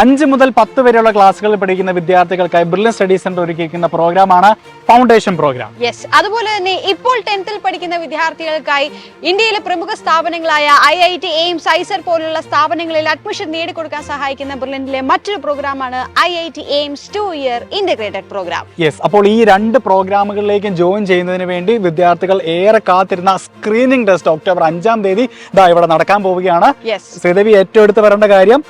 അഞ്ച് മുതൽ പത്ത് വരെയുള്ള ക്ലാസ്സുകളിൽ പഠിക്കുന്ന വിദ്യാർത്ഥികൾക്കായി ബ്രില്യൻ സ്റ്റഡി സെന്റർ ഒരുക്കിയിരിക്കുന്ന പ്രോഗ്രാമാണ് ഫൗണ്ടേഷൻ പ്രോഗ്രാം യെസ് അതുപോലെ തന്നെ ഇപ്പോൾ ടെൻത്തിൽ പഠിക്കുന്ന വിദ്യാർത്ഥികൾക്കായി ഇന്ത്യയിലെ പ്രമുഖ സ്ഥാപനങ്ങളായ I I T AIIMS IISER പോലുള്ള സ്ഥാപനങ്ങളിൽ അഡ്മിഷൻ നേടിക്കൊടുക്കാൻ സഹായിക്കുന്ന ബ്രില്യന്റിലെ മറ്റൊരു പ്രോഗ്രാമാണ് I I T AIIMS two year integrated programme yes അപ്പോൾ ഈ രണ്ട് പ്രോഗ്രാമുകളിലേക്കും ജോയിൻ ചെയ്യുന്നതിന് വേണ്ടി വിദ്യാർത്ഥികൾ ഏറെ കാത്തിരുന്ന സ്ക്രീനിംഗ് ടെസ്റ്റ് ഒക്ടോബർ അഞ്ചാം തീയതി ഇതാ ഇവിടെ നടക്കാൻ പോവുകയാണ്. യെസ് ശ്രീദേവി ഏറ്റവും എടുത്ത് വരേണ്ട കാര്യം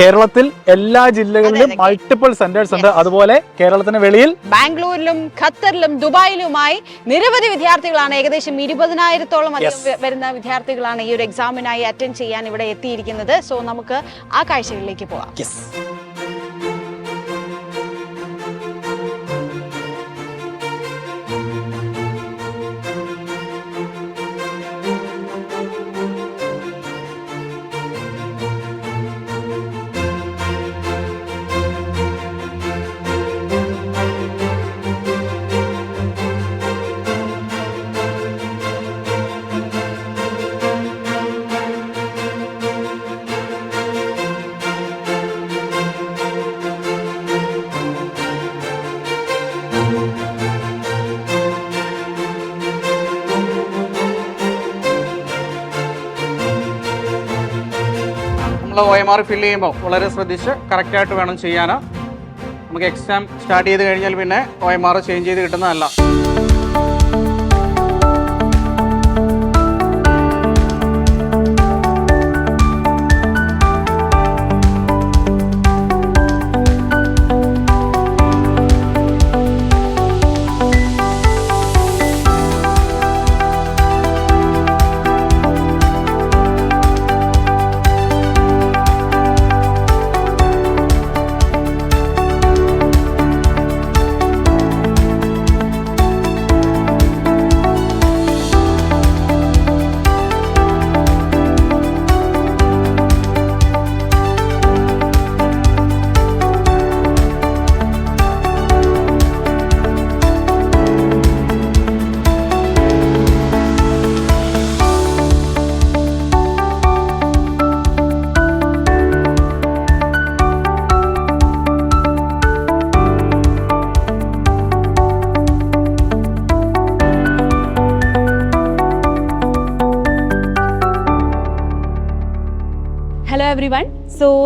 കേരളത്തിൽ എല്ലാ ജില്ലകളിലും. മൾട്ടിപ്പിൾ സെന്റേഴ്സ് ഉണ്ട്. അതുപോലെ കേരളത്തിന് വെളിയിൽ ബാംഗ്ലൂരിലും ഖത്തറിലും ദുബായിലുമായി നിരവധി വിദ്യാർത്ഥികളാണ് ഏകദേശം ഇരുപതിനായിരത്തോളം വരുന്ന വിദ്യാർത്ഥികളാണ് ഈ ഒരു എക്സാമിനായി അറ്റൻഡ് ചെയ്യാൻ ഇവിടെ എത്തിയിരിക്കുന്നത്. സോ നമുക്ക് ആ കാഴ്ചകളിലേക്ക് പോകാം ഒ ഫില്ല് ചെയ്യുമ്പോൾ വളരെ ശ്രദ്ധിച്ച് കറക്റ്റായിട്ട് വേണം ചെയ്യാൻ. നമുക്ക് എക്സാം സ്റ്റാർട്ട് ചെയ്ത് കഴിഞ്ഞാൽ പിന്നെ ഒ എം ആർ ചേഞ്ച് ചെയ്ത് കിട്ടുന്നതല്ല.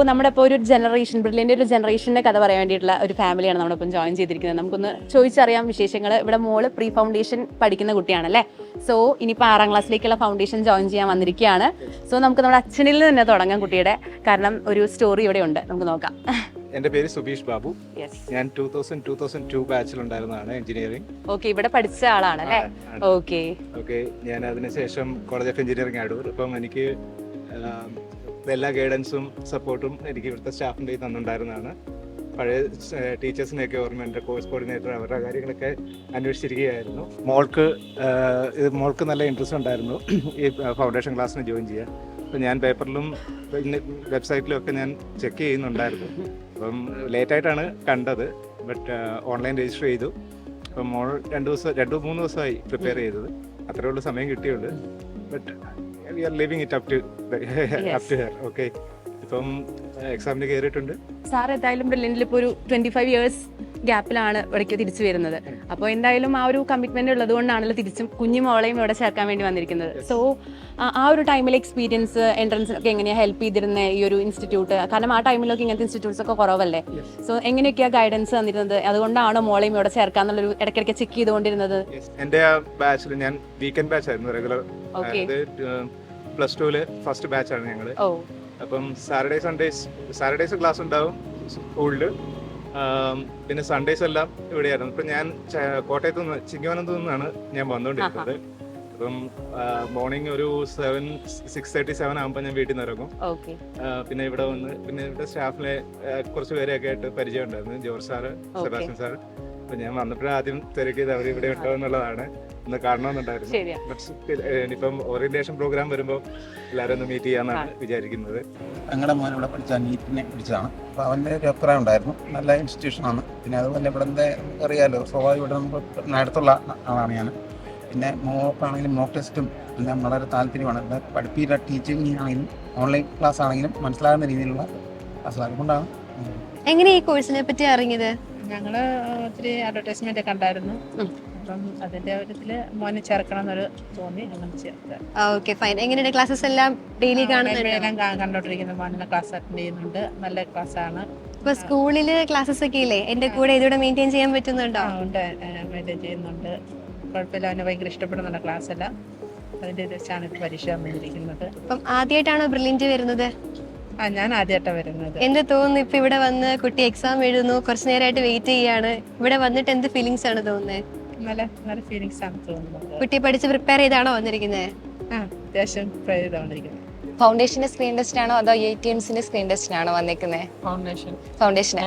സോ നമ്മുടെ ഇപ്പോൾ ഒരു ജനറേഷൻ ബ്രില്യന്റെ ഒരു ജനറേഷന്റെ കഥ പറയാൻ വേണ്ടിയിട്ടുള്ള ഒരു ഫാമിലിയാണ് നമ്മളിപ്പം ജോയിൻ ചെയ്തിരിക്കുന്നത്. നമുക്കൊന്ന് ചോദിച്ചറിയാം വിശേഷങ്ങൾ ഇവിടെ മോൾ പ്രീ ഫൗണ്ടേഷൻ പഠിക്കുന്ന കുട്ടിയാണല്ലേ? സോ ഇനിയിപ്പോൾ ആറാം ക്ലാസ്സിലേക്കുള്ള ഫൗണ്ടേഷൻ ജോയിൻ ചെയ്യാൻ വന്നിരിക്കുകയാണ്. സോ നമുക്ക് നമ്മുടെ അച്ഛനിൽ തന്നെ തുടങ്ങാം കുട്ടിയുടെ. കാരണം ഒരു സ്റ്റോറി ഇവിടെ ഉണ്ട്. നമുക്ക് നോക്കാം. എന്റെ പേര് സുബീഷ് ബാബു. ഞാൻ two thousand two thousand two ബാച്ചിലുണ്ടായിരുന്നതാണ് engineering okay ഇവിടെ പഠിച്ച ആളാണല്ലേ ഓക്കെ ഓക്കെ ഞാൻ അതിനുശേഷം കോളേജ് ഓഫ് എഞ്ചിനീയറിംഗ് അടൂർ ഇപ്പം എനിക്ക് എല്ലാ ഗൈഡൻസും സപ്പോർട്ടും എനിക്ക് ഇവിടുത്തെ സ്റ്റാഫിന്റെ തന്നിട്ടുണ്ടായിരുന്നതാണ്. പഴയ ടീച്ചേഴ്സിനെയൊക്കെ ഓർമ്മയുണ്ട് കോഴ്സ് കോർഡിനേറ്റർ അവരുടെ കാര്യങ്ങളൊക്കെ അന്വേഷിച്ചിരിക്കുകയായിരുന്നു. മോൾക്ക് ഇത് മോൾക്ക് നല്ല ഇൻട്രസ്റ്റ് ഉണ്ടായിരുന്നു. ഈ ഫൗണ്ടേഷൻ ക്ലാസ്സിന് ജോയിൻ ചെയ്യാൻ. അപ്പം ഞാൻ പേപ്പറിലും പിന്നെ വെബ്സൈറ്റിലും ഒക്കെ ഞാൻ ചെക്ക് ചെയ്യുന്നുണ്ടായിരുന്നു. അപ്പം ലേറ്റായിട്ടാണ് കണ്ടത്. ബട്ട് ഓൺലൈൻ രജിസ്റ്റർ ചെയ്തു. അപ്പം മോൾ രണ്ട് ദിവസം രണ്ട് മൂന്ന് ദിവസമായി പ്രിപ്പയർ ചെയ്തത്. അത്രേ ഉള്ളൂ സമയം കിട്ടിയുള്ളൂ. But we are living it up to up to here okay ഇപ്പം എക്സാമിന് കയറിയിട്ടുണ്ട് സാർ എന്തായാലും ബ്രില്യന്റിൽ ഇപ്പോൾ ഒരു ട്വന്റി ഫൈവ് ഇയേഴ്സ് ഗ്യാപ്പിലാണ് ഇവിടേക്ക് തിരിച്ചു വരുന്നത്. അപ്പോൾ എന്തായാലും ആ ഒരു കമ്മിറ്റ്മെന്റ് ഉള്ളത് കൊണ്ടാണല്ലോ തിരിച്ചും കുഞ്ഞു മോളെയും ഇവിടെ ചേർക്കാൻ വേണ്ടി വന്നിരിക്കുന്നത്. സോ ആ ഒരു ടൈമിലെ എക്സ്പീരിയൻസ് എൻട്രൻസിനൊക്കെ എങ്ങനെയാണ് ഹെൽപ്പ് ചെയ്തിരുന്ന ഈ ഒരു ഇൻസ്റ്റിറ്റ്യൂട്ട് കാരണം ആ ടൈമിലൊക്കെ ഇങ്ങനത്തെ ഇൻസ്റ്റിറ്റ്യൂട്ട്സ് ഒക്കെ കുറവല്ലേ? സോ എങ്ങനെയൊക്കെയാ ഗൈഡൻസ് തന്നിരുന്നത്? അതുകൊണ്ടാണോ മോളെയും ഇവിടെ ചേർക്കാന്നുള്ളൊരു ഇടയ്ക്കിടയ്ക്ക് ചെക്ക് ചെയ്തുകൊണ്ടിരുന്നത്? എന്റെ ബാച്ചിൽ ഞാൻ വീക്കെൻഡ് ബാച്ച് ആയിരുന്നു റെഗുലർ പ്ലസ് ടുവിൽ ഫസ്റ്റ് ബാച്ചാണ് ഞങ്ങൾ ഓ. അപ്പം സാറ്റർഡേ സൺഡേസ് സാറ്റർഡേസ് ക്ലാസ് ഉണ്ടാവും സ്കൂളിൽ പിന്നെ സൺഡേസ് എല്ലാം ഇവിടെയായിരുന്നു. ഇപ്പം ഞാൻ കോട്ടയത്ത് നിന്ന് ചിങ്ങവനത്ത് നിന്നാണ് ഞാൻ വന്നുകൊണ്ടിരിക്കുന്നത് അപ്പം മോർണിംഗ് ഒരു സെവൻ സിക്സ് തേർട്ടി സെവൻ ആകുമ്പോൾ ഞാൻ വീട്ടിൽ നിന്ന് ഇറങ്ങും. പിന്നെ ഇവിടെ വന്ന് പിന്നെ ഇവിടെ സ്റ്റാഫിലെ കുറച്ച് പേരെയൊക്കെ ആയിട്ട് പരിചയം ഉണ്ടായിരുന്നു ജോർജ് സാറ് സെബാസ്റ്റ്യൻ സാറ്. അപ്പൊ ഞാൻ വന്നപ്പോഴും ആദ്യം തിരക്കിയത് അവർ ഇവിടെ ഉണ്ടോ എന്നുള്ളതാണ്. ഒന്ന് കാണണമെന്നുണ്ടായിരുന്നു. ഇനിയിപ്പം ഓറിയന്റേഷൻ പ്രോഗ്രാം വരുമ്പോൾ എല്ലാവരും ഒന്ന് മീറ്റ് ചെയ്യാന്നാണ് വിചാരിക്കുന്നത്. ഞങ്ങളുടെ മോൻ ഇവിടെ പഠിച്ച നീറ്റിനെ പഠിച്ചതാണ് അപ്പോൾ അവന്റെ ഒരു അഭിപ്രായം ഉണ്ടായിരുന്നു. നല്ല ഇൻസ്റ്റിറ്റ്യൂഷനാണ് പിന്നെ അതുപോലെ ഇവിടെ അറിയാലോ അറിയാലോ ഇവിടെ നമുക്ക് അടുത്തുള്ള ആളാണ് ഞാൻ. പിന്നെ മോക്കാണെങ്കിലും മോക്ക് ടെസ്റ്റും എല്ലാം വളരെ താല്പര്യമാണ്. ഇവിടെ പഠിപ്പിക്കുന്ന ടീച്ചിങ് ആണെങ്കിലും ഓൺലൈൻ ക്ലാസ് ആണെങ്കിലും മനസ്സിലാകുന്ന രീതിയിലുള്ള ക്ലാസ് അതുകൊണ്ടാണ് എങ്ങനെ ഈ കോഴ്സിനെ പറ്റി അറിഞ്ഞത്? ഞങ്ങൾ ഒത്തിരി അഡ്വർടൈസ്മെന്റ് കണ്ടായിരുന്നു. അപ്പം അതിന്റെ ഒരു ഇതിൽ മോനെ ചേർക്കണം എന്നൊരു തോന്നി അങ്ങനെ ചേർത്ത് ഓക്കെ ഫൈൻ എങ്ങനെയുണ്ട് ക്ലാസ്സസ് എല്ലാം? ഡെയിലി കാണുന്നുണ്ട്? എല്ലാം കാ- കണ്ടോണ്ടിരിക്കുന്ന. മോനെ ക്ലാസ് അറ്റൻഡ് ചെയ്യുന്നുണ്ട്. നല്ല ക്ലാസ് ആണ്. ഇപ്പൊ സ്കൂളിൽ ക്ലാസ്സസ് ഒക്കെ ഇല്ലേ? എന്റെ കൂടെ ഇതിവിടെ മെയിന്റെയിൻ ചെയ്യാൻ പറ്റുന്നുണ്ടോ? ഉണ്ട്. മെയിന്റെയിൻ ചെയ്യുന്നുണ്ട്. കുഴപ്പമില്ല. അവന് ഭയങ്കര ഇഷ്ടപ്പെടുന്നുണ്ട് ക്ലാസ് എല്ലാം. അതിന്റെ ഇത് വെച്ചാണ് ഇപ്പൊ പരീക്ഷ വന്നിരിക്കുന്നത്. അപ്പം ആദ്യമായിട്ടാണോ ബ്രില്യന്റ് വരുന്നത്? ആ ഞാൻ ആദ്യമായിട്ടാണ് വരുന്നത്. എന്ത് തോന്നുന്നു? ഇപ്പൊ ഇവിടെ വന്ന് കുട്ടി എക്സാം എഴുതുന്നു കുറച്ചു നേരമായിട്ട് വെയിറ്റ് ചെയ്യാണ്. ഇവിടെ വന്നിട്ട് എന്ത് ഫീലിങ്സ് ആണ് തോന്നുന്നത് നല്ല നല്ല ഫീലിങ്സ് ആണ് തോന്നുന്നത്. കുട്ടി പഠിച്ച് പ്രിപ്പയർ ചെയ്താണോ വന്നിരിക്കുന്നത് ആ അത്യാവശ്യം പ്രിപ്പയർ ചെയ്തുകൊണ്ടിരിക്കുന്നത് ഫൗണ്ടേഷന്റെ സ്ക്രീൻ ടെസ്റ്റ് ആണോ അതോ എ ടി എംസിന്റെ സ്ക്രീൻ ടെസ്റ്റിനാണോ വന്നേക്കുന്നത് ഫൗണ്ടേഷൻ ഫൗണ്ടേഷൻ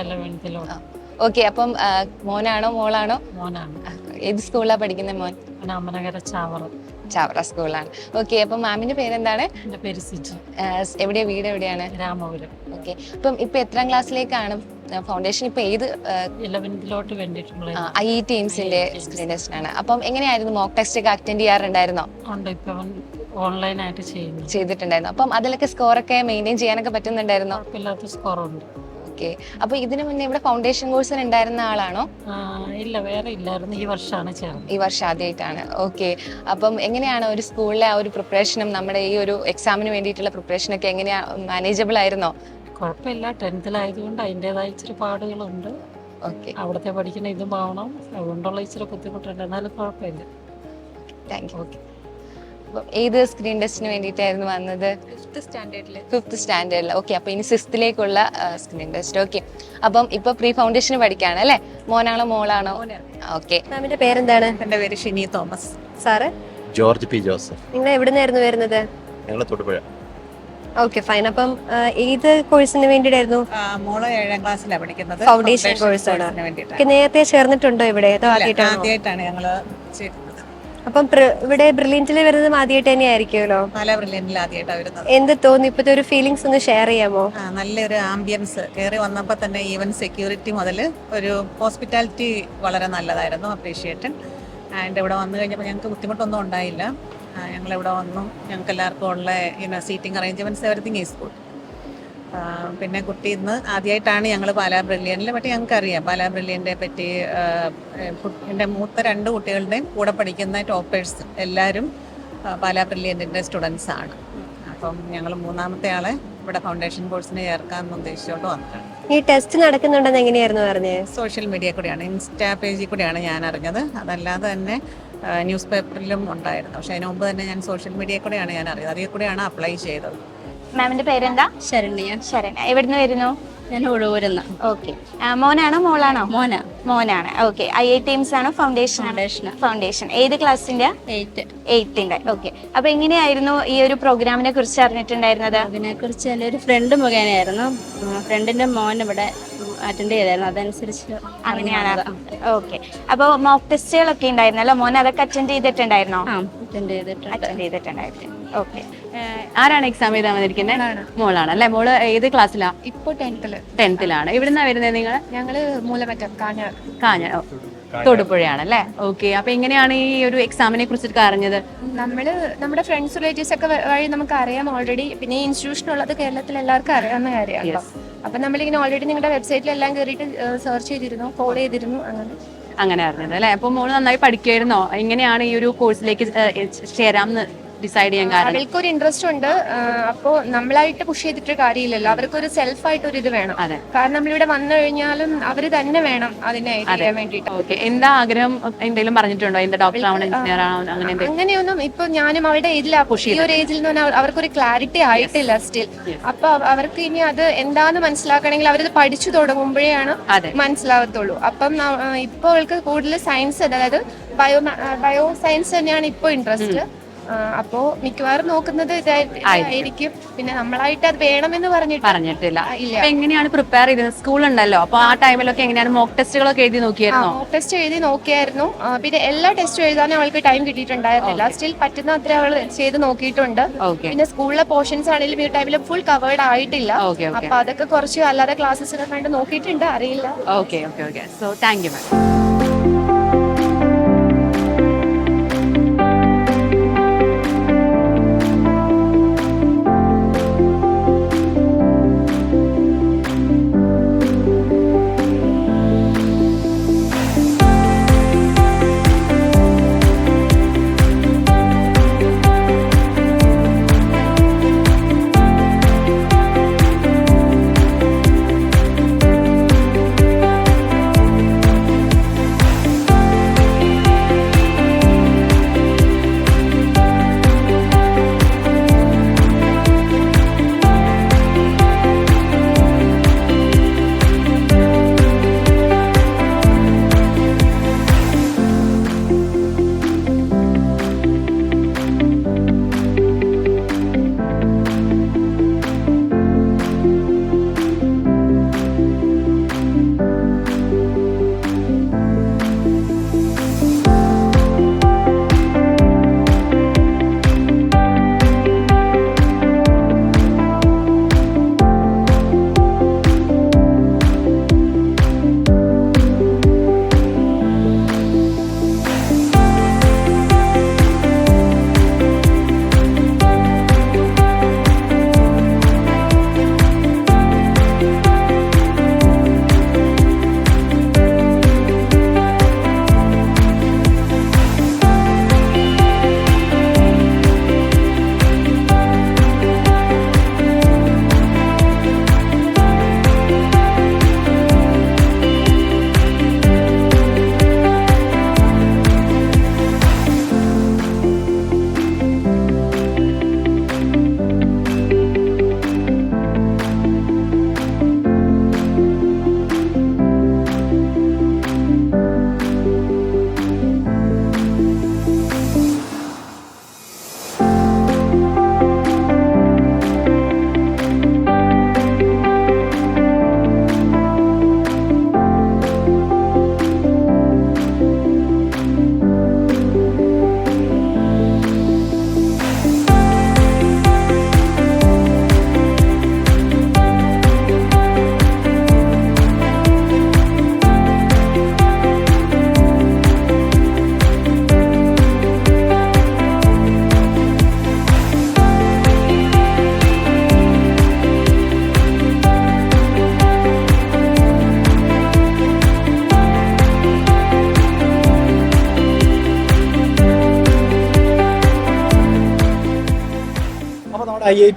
ഓക്കെ അപ്പം ആ, മോനാണോ മോളാണോ? മോനാണ്. ഏത് സ്കൂളിലാണ് പഠിക്കുന്നത് മോൻ? അവൻ അമരകര ചാവറ. ചാവറ സ്കൂളാണ്. ഓക്കെ അപ്പൊ മാമിന്റെ പേരെന്താണ്? എന്റെ പേര് സിജി. എവിടെയാ വീട് എവിടെയാണ്? രാമപുരം. ഓക്കെ അപ്പം ഇപ്പൊ എത്രാം ക്ലാസ്സിലേക്കാണ് ഫൗണ്ടേഷൻ ഇപ്പൊ ഏത് ഇലവൻത്തിലോട്ട് വേണ്ടിയിട്ടുള്ള ഐ ഇ ആണ് അപ്പം എങ്ങനെയായിരുന്നു മോക്ക് ടെസ്റ്റ് ഒക്കെ അറ്റൻഡ് ചെയ്യാറുണ്ടായിരുന്നോ? ഉണ്ട് ഇപ്പം അവൻ ഓൺലൈനായിട്ട് ചെയ്യുന്നു. ചെയ്തിട്ടുണ്ടായിരുന്നു. അപ്പം അതിലൊക്കെ സ്കോറൊക്കെ മെയിന്റെയിൻ ചെയ്യാനൊക്കെ പറ്റുന്നുണ്ടായിരുന്നോ? Score സ്കോറുണ്ട് okay. അപ്പൊ ഇതിനു മുന്നേ ഇവിടെ ഫൗണ്ടേഷൻ കോഴ്സിന് ഉണ്ടായിരുന്ന ആളാണോ? ഇല്ല വേറെ ഇല്ലായിരുന്നു. ഈ വർഷമാണ് ചേർന്നത്. ഈ വർഷം ആദ്യമായിട്ടാണ് ഓക്കെ. അപ്പം എങ്ങനെയാണ് ഒരു സ്കൂളിലെ ആ ഒരു പ്രിപ്പറേഷനും നമ്മുടെ ഈ ഒരു എക്സാമിന് വേണ്ടിയിട്ടുള്ള പ്രിപ്പറേഷൻ ഒക്കെ എങ്ങനെയാ മാനേജബിൾ ആയിരുന്നോ? കുഴപ്പമില്ല. ടെൻത്തിലായതുകൊണ്ട് അതിന്റെതായ ഇച്ചിരി പാടുകളുണ്ട്. ഓക്കെ. അവിടുത്തെ പഠിക്കുന്ന ഇതും ആവണം. അതുകൊണ്ടുള്ള ഇച്ചിരി ബുദ്ധിമുട്ടുണ്ട്. എന്നാലും കുഴപ്പമില്ല. Thank you okay. ഏത് സ്ക്രീൻ ടെസ്റ്റിന് വേണ്ടിയിട്ടായിരുന്നു വന്നത്? ഫിഫ്ത്ത് സ്റ്റാൻഡേർഡിൽ ഫിഫ്ത്ത് സ്റ്റാൻഡേർഡിൽ ഓക്കെ അപ്പോൾ ഇനി സിക്സ്ത്തിലേക്കുള്ള സ്ക്രീൻ ടെസ്റ്റ് ഓക്കെ അപ്പം ഇപ്പൊ പ്രീ ഫൗണ്ടേഷന് പഠിക്കുകയാണ് അല്ലേ? മോനാണോ മോളാണോ? ഓക്കെ മാമിന്റെ പേരെന്താണ്? എന്റെ പേര് ഷിനി തോമസ്. സാറ്? ജോർജ് പി ജോസഫ്. നിങ്ങൾ എവിടുന്നായിരുന്നു വരുന്നത്? ഞങ്ങൾ തൊടുപുഴ. ഓക്കെ ഫൈൻ അപ്പം ഏത് കോഴ്സിന് വേണ്ടിയിട്ടായിരുന്നു? മോൾ ഏഴാം ക്ലാസ്സിലാണ് പഠിക്കുന്നത്. ഫൗണ്ടേഷൻ കോഴ്സാണ് നേരത്തെ ചേർന്നിട്ടുണ്ടോ ഇവിടെ? ആദ്യമായിട്ടാണോ ആദ്യമായിട്ടാണ് ഞങ്ങൾ ചേരുന്നത് അപ്പം ഇവിടെ ബ്രില്യന്റിൽ വരുന്നതും ആദ്യമായിട്ട് തന്നെ ആയിരിക്കുമല്ലോ പാല ബ്രില്യന്റിൽ ആദ്യമായിട്ടാണ് വരുന്നത്. എന്ത് തോന്നി ഇപ്പത്തെ ഒരു ഫീലിങ്സ് ഒന്ന് ഷെയർ ചെയ്യാമോ? ആ, നല്ലൊരു ആംബിയൻസ് കയറി വന്നപ്പോൾ തന്നെ ഈവൻ സെക്യൂരിറ്റി മുതൽ ഒരു ഹോസ്പിറ്റാലിറ്റി വളരെ നല്ലതായിരുന്നു അപ്രീഷിയേറ്റഡ് ആൻഡ് ഇവിടെ വന്നു കഴിഞ്ഞപ്പോൾ ഞങ്ങൾക്ക് ബുദ്ധിമുട്ടൊന്നും ഉണ്ടായില്ല. ഞങ്ങൾ ഇവിടെ വന്നു. ഞങ്ങൾക്ക് എല്ലാവർക്കും ഉള്ള seating arrangements everything is good പിന്നെ കുട്ടി ഇന്ന് ആദ്യമായിട്ടാണ് ഞങ്ങൾ പാലാ ബ്രില്യനിൽ പറ്റി ഞങ്ങൾക്ക് അറിയാം പാലാ ബ്രില്യന്റെ പറ്റി എന്റെ മൂത്ത രണ്ട് കുട്ടികളുടെയും കൂടെ പഠിക്കുന്ന ടോപ്പേഴ്സ് എല്ലാവരും പാലാ ബ്രില്യന്റിന്റെ സ്റ്റുഡൻസ് ആണ്. അപ്പം ഞങ്ങൾ മൂന്നാമത്തെ ആളെ ഇവിടെ ഫൗണ്ടേഷൻ കോഴ്സിന് ചേർക്കാമെന്ന് ഉദ്ദേശിച്ചുകൊണ്ട് വന്നതാണ്. ഈ ടെസ്റ്റ് നടക്കുന്നുണ്ടെന്ന് എങ്ങനെയായിരുന്നു പറഞ്ഞത് സോഷ്യൽ മീഡിയ കൂടിയാണ് ഇൻസ്റ്റാ പേജിൽ കൂടിയാണ് ഞാൻ അറിഞ്ഞത്. അതല്ലാതെ തന്നെ ന്യൂസ് പേപ്പറിലും ഉണ്ടായിരുന്നു. പക്ഷേ അതിന് മുമ്പ് തന്നെ ഞാൻ സോഷ്യൽ മീഡിയ കൂടെയാണ് ഞാൻ അറിയുന്നത് അതിൽ കൂടെയാണ് അപ്ലൈ ചെയ്തത്. മാമിന്റെ പേരെന്താ? ശരണ്യ. ശരണ്യ. എവിടുന്ന് വരുന്നു? ഞാൻ ഒഴുവരുന്ന ഓക്കെ. മോനാണോ മോളാണോ? മോന. മോനാണ്. ഓക്കെ. ഐ ഐ ടി എംസ് ആണോ? ഫൗണ്ടേഷൻ ഫൗണ്ടേഷൻ ഏത് ക്ലാസ്സിന്റെ? എയ്ത്തിന്റെ ഓക്കെ. അപ്പൊ എങ്ങനെയായിരുന്നു ഈ ഒരു പ്രോഗ്രാമിനെ കുറിച്ച് അറിഞ്ഞിട്ടുണ്ടായിരുന്നത്? അതിനെ കുറിച്ച് എന്റെ ഒരു ഫ്രണ്ട് മുഖേനയായിരുന്നു. ഫ്രണ്ടിന്റെ മോൻ ഇവിടെ അറ്റൻഡ് ചെയ്തായിരുന്നു. അതനുസരിച്ച് അങ്ങനെയാണ്. ഓക്കെ. അപ്പൊ മോക്ക് ടെസ്റ്റുകളൊക്കെ ഉണ്ടായിരുന്നല്ലോ? മോൻ അതൊക്കെ അറ്റൻഡ് ചെയ്തിട്ടുണ്ടായിരുന്നോ? അറ്റൻഡ് ചെയ്തിട്ടുണ്ട്. അറ്റൻഡ് ചെയ്തിട്ടുണ്ടായിരുന്നു. ഓക്കെ ആരാണ് എക്സാം എഴുതാൻ വന്നിരിക്കുന്നത് മോളാണ് അല്ലെ? മോൾ ഏത് ക്ലാസ്സിലാ ഇപ്പൊ ടെൻത്തിൽ ടെൻത്തിലാണ് ഇവിടുന്നാ വരുന്നത് നിങ്ങൾ ഞങ്ങൾ മൂലമറ്റം കാഞ്ഞ കാഞ്ഞ ഓ, തൊടുപുഴയാണ് അല്ലേ? ഓക്കെ അപ്പൊ എങ്ങനെയാണ് ഈ ഒരു എക്സാമിനെ കുറിച്ചിട്ട് അറിഞ്ഞത്? നമ്മൾ നമ്മുടെ ഫ്രണ്ട്സ് റിലേറ്റീവ്സ് ഒക്കെ വഴി നമുക്ക് അറിയാം ഓൾറെഡി പിന്നെ ഈ ഇൻസ്റ്റിറ്റ്യൂഷൻ ഉള്ളത് കേരളത്തിൽ എല്ലാവർക്കും അറിയാവുന്ന കാര്യമാണ് അപ്പൊ നമ്മളിങ്ങനെ ഓൾറെഡി നിങ്ങളുടെ വെബ്സൈറ്റിൽ എല്ലാം കയറിയിട്ട് സെർച്ച് ചെയ്തിരുന്നു കോൾ ചെയ്തിരുന്നു അങ്ങനെ. അങ്ങനെ അറിഞ്ഞത് അല്ലെ? അപ്പൊ മോൾ നന്നായി പഠിക്കുമായിരുന്നോ എങ്ങനെയാണ് ഈ ഒരു കോഴ്സിലേക്ക് ചേരാമെന്ന് ഡിസൈഡ് ചെയ്യാൻ കാരണം? അവർക്ക് ഒരു ഇൻട്രസ്റ്റ് ഉണ്ട് അപ്പോ നമ്മളായിട്ട് പുഷ് ചെയ്തിട്ട് കാര്യമില്ലല്ലോ. അവർക്ക് ഒരു സെൽഫ് ആയിട്ട് ഒരു ഇത് വേണം. അതെ. കാരണം നമ്മളിവിടെ വന്നു കഴിഞ്ഞാലും അവർ തന്നെ വേണം അതിനെ ചെയ്യാൻ വേണ്ടിയിട്ട്. ഓക്കെ. എന്താ ആഗ്രഹം? എന്തെങ്കിലും പറഞ്ഞിട്ടുണ്ടോ? എന്താ ഡോക്ടർ ആവണം എഞ്ചിനീയർ ആവണം അങ്ങനെ എന്തെങ്കിലും? അങ്ങനെയൊന്നും ഇപ്പൊ ഞാനും അവരുടെ ഏജിലാ ഈ ഒരു ഏജിൽ നിന്ന് പറഞ്ഞാൽ അവർക്കൊരു ക്ലാരിറ്റി ആയിട്ടില്ല സ്റ്റിൽ അപ്പൊ അവ- അവർക്ക് ഇനി അത് എന്താന്ന് മനസ്സിലാക്കണമെങ്കിൽ അവരത് പഠിച്ചു തുടങ്ങുമ്പോഴേയാണ് അതെ. മനസ്സിലാവത്തുള്ളൂ. അപ്പം ന- ആ, ഇപ്പൊ അവൾക്ക് കൂടുതൽ സയൻസ് അതായത് ബയോ ബയോ സയൻസ് തന്നെയാണ് ഇപ്പൊ ഇൻട്രസ്റ്റ് അപ്പോ മിക്കവാറും നോക്കുന്നത് ഇതായിരിക്കും പിന്നെ നമ്മളായിട്ട് അത് വേണമെന്ന് പറഞ്ഞിട്ട് പറഞ്ഞിട്ടില്ല. എങ്ങനെയാണ് പ്രിപ്പയർ ചെയ്തത്? സ്കൂൾ ഉണ്ടല്ലോ. അപ്പൊ ആ ടൈമിലൊക്കെ എങ്ങനെയാണ് മോക്ക് ടെസ്റ്റുകളൊക്കെ എഴുതി നോക്കിയായിരുന്നു മോക്ക് ടെസ്റ്റ് എഴുതി നോക്കിയായിരുന്നു. പിന്നെ എല്ലാ ടെസ്റ്റും എഴുതാനും അവൾക്ക് ടൈം കിട്ടിയിട്ടുണ്ടായിരുന്നില്ല. സ്റ്റിൽ പറ്റുന്ന അത്ര അവൾ ചെയ്ത് നോക്കിയിട്ടുണ്ട്. പിന്നെ സ്കൂളിലെ പോർഷൻസ് ആണെങ്കിലും ഈ ടൈമിൽ ഫുൾ കവേർഡ് ആയിട്ടില്ല. അപ്പൊ അതൊക്കെ കുറച്ച് അല്ലാതെ ക്ലാസ്സസിനെ കണ്ട് നോക്കിയിട്ടുണ്ട്. അറിയില്ല. Okay okay okay so thank you ma'am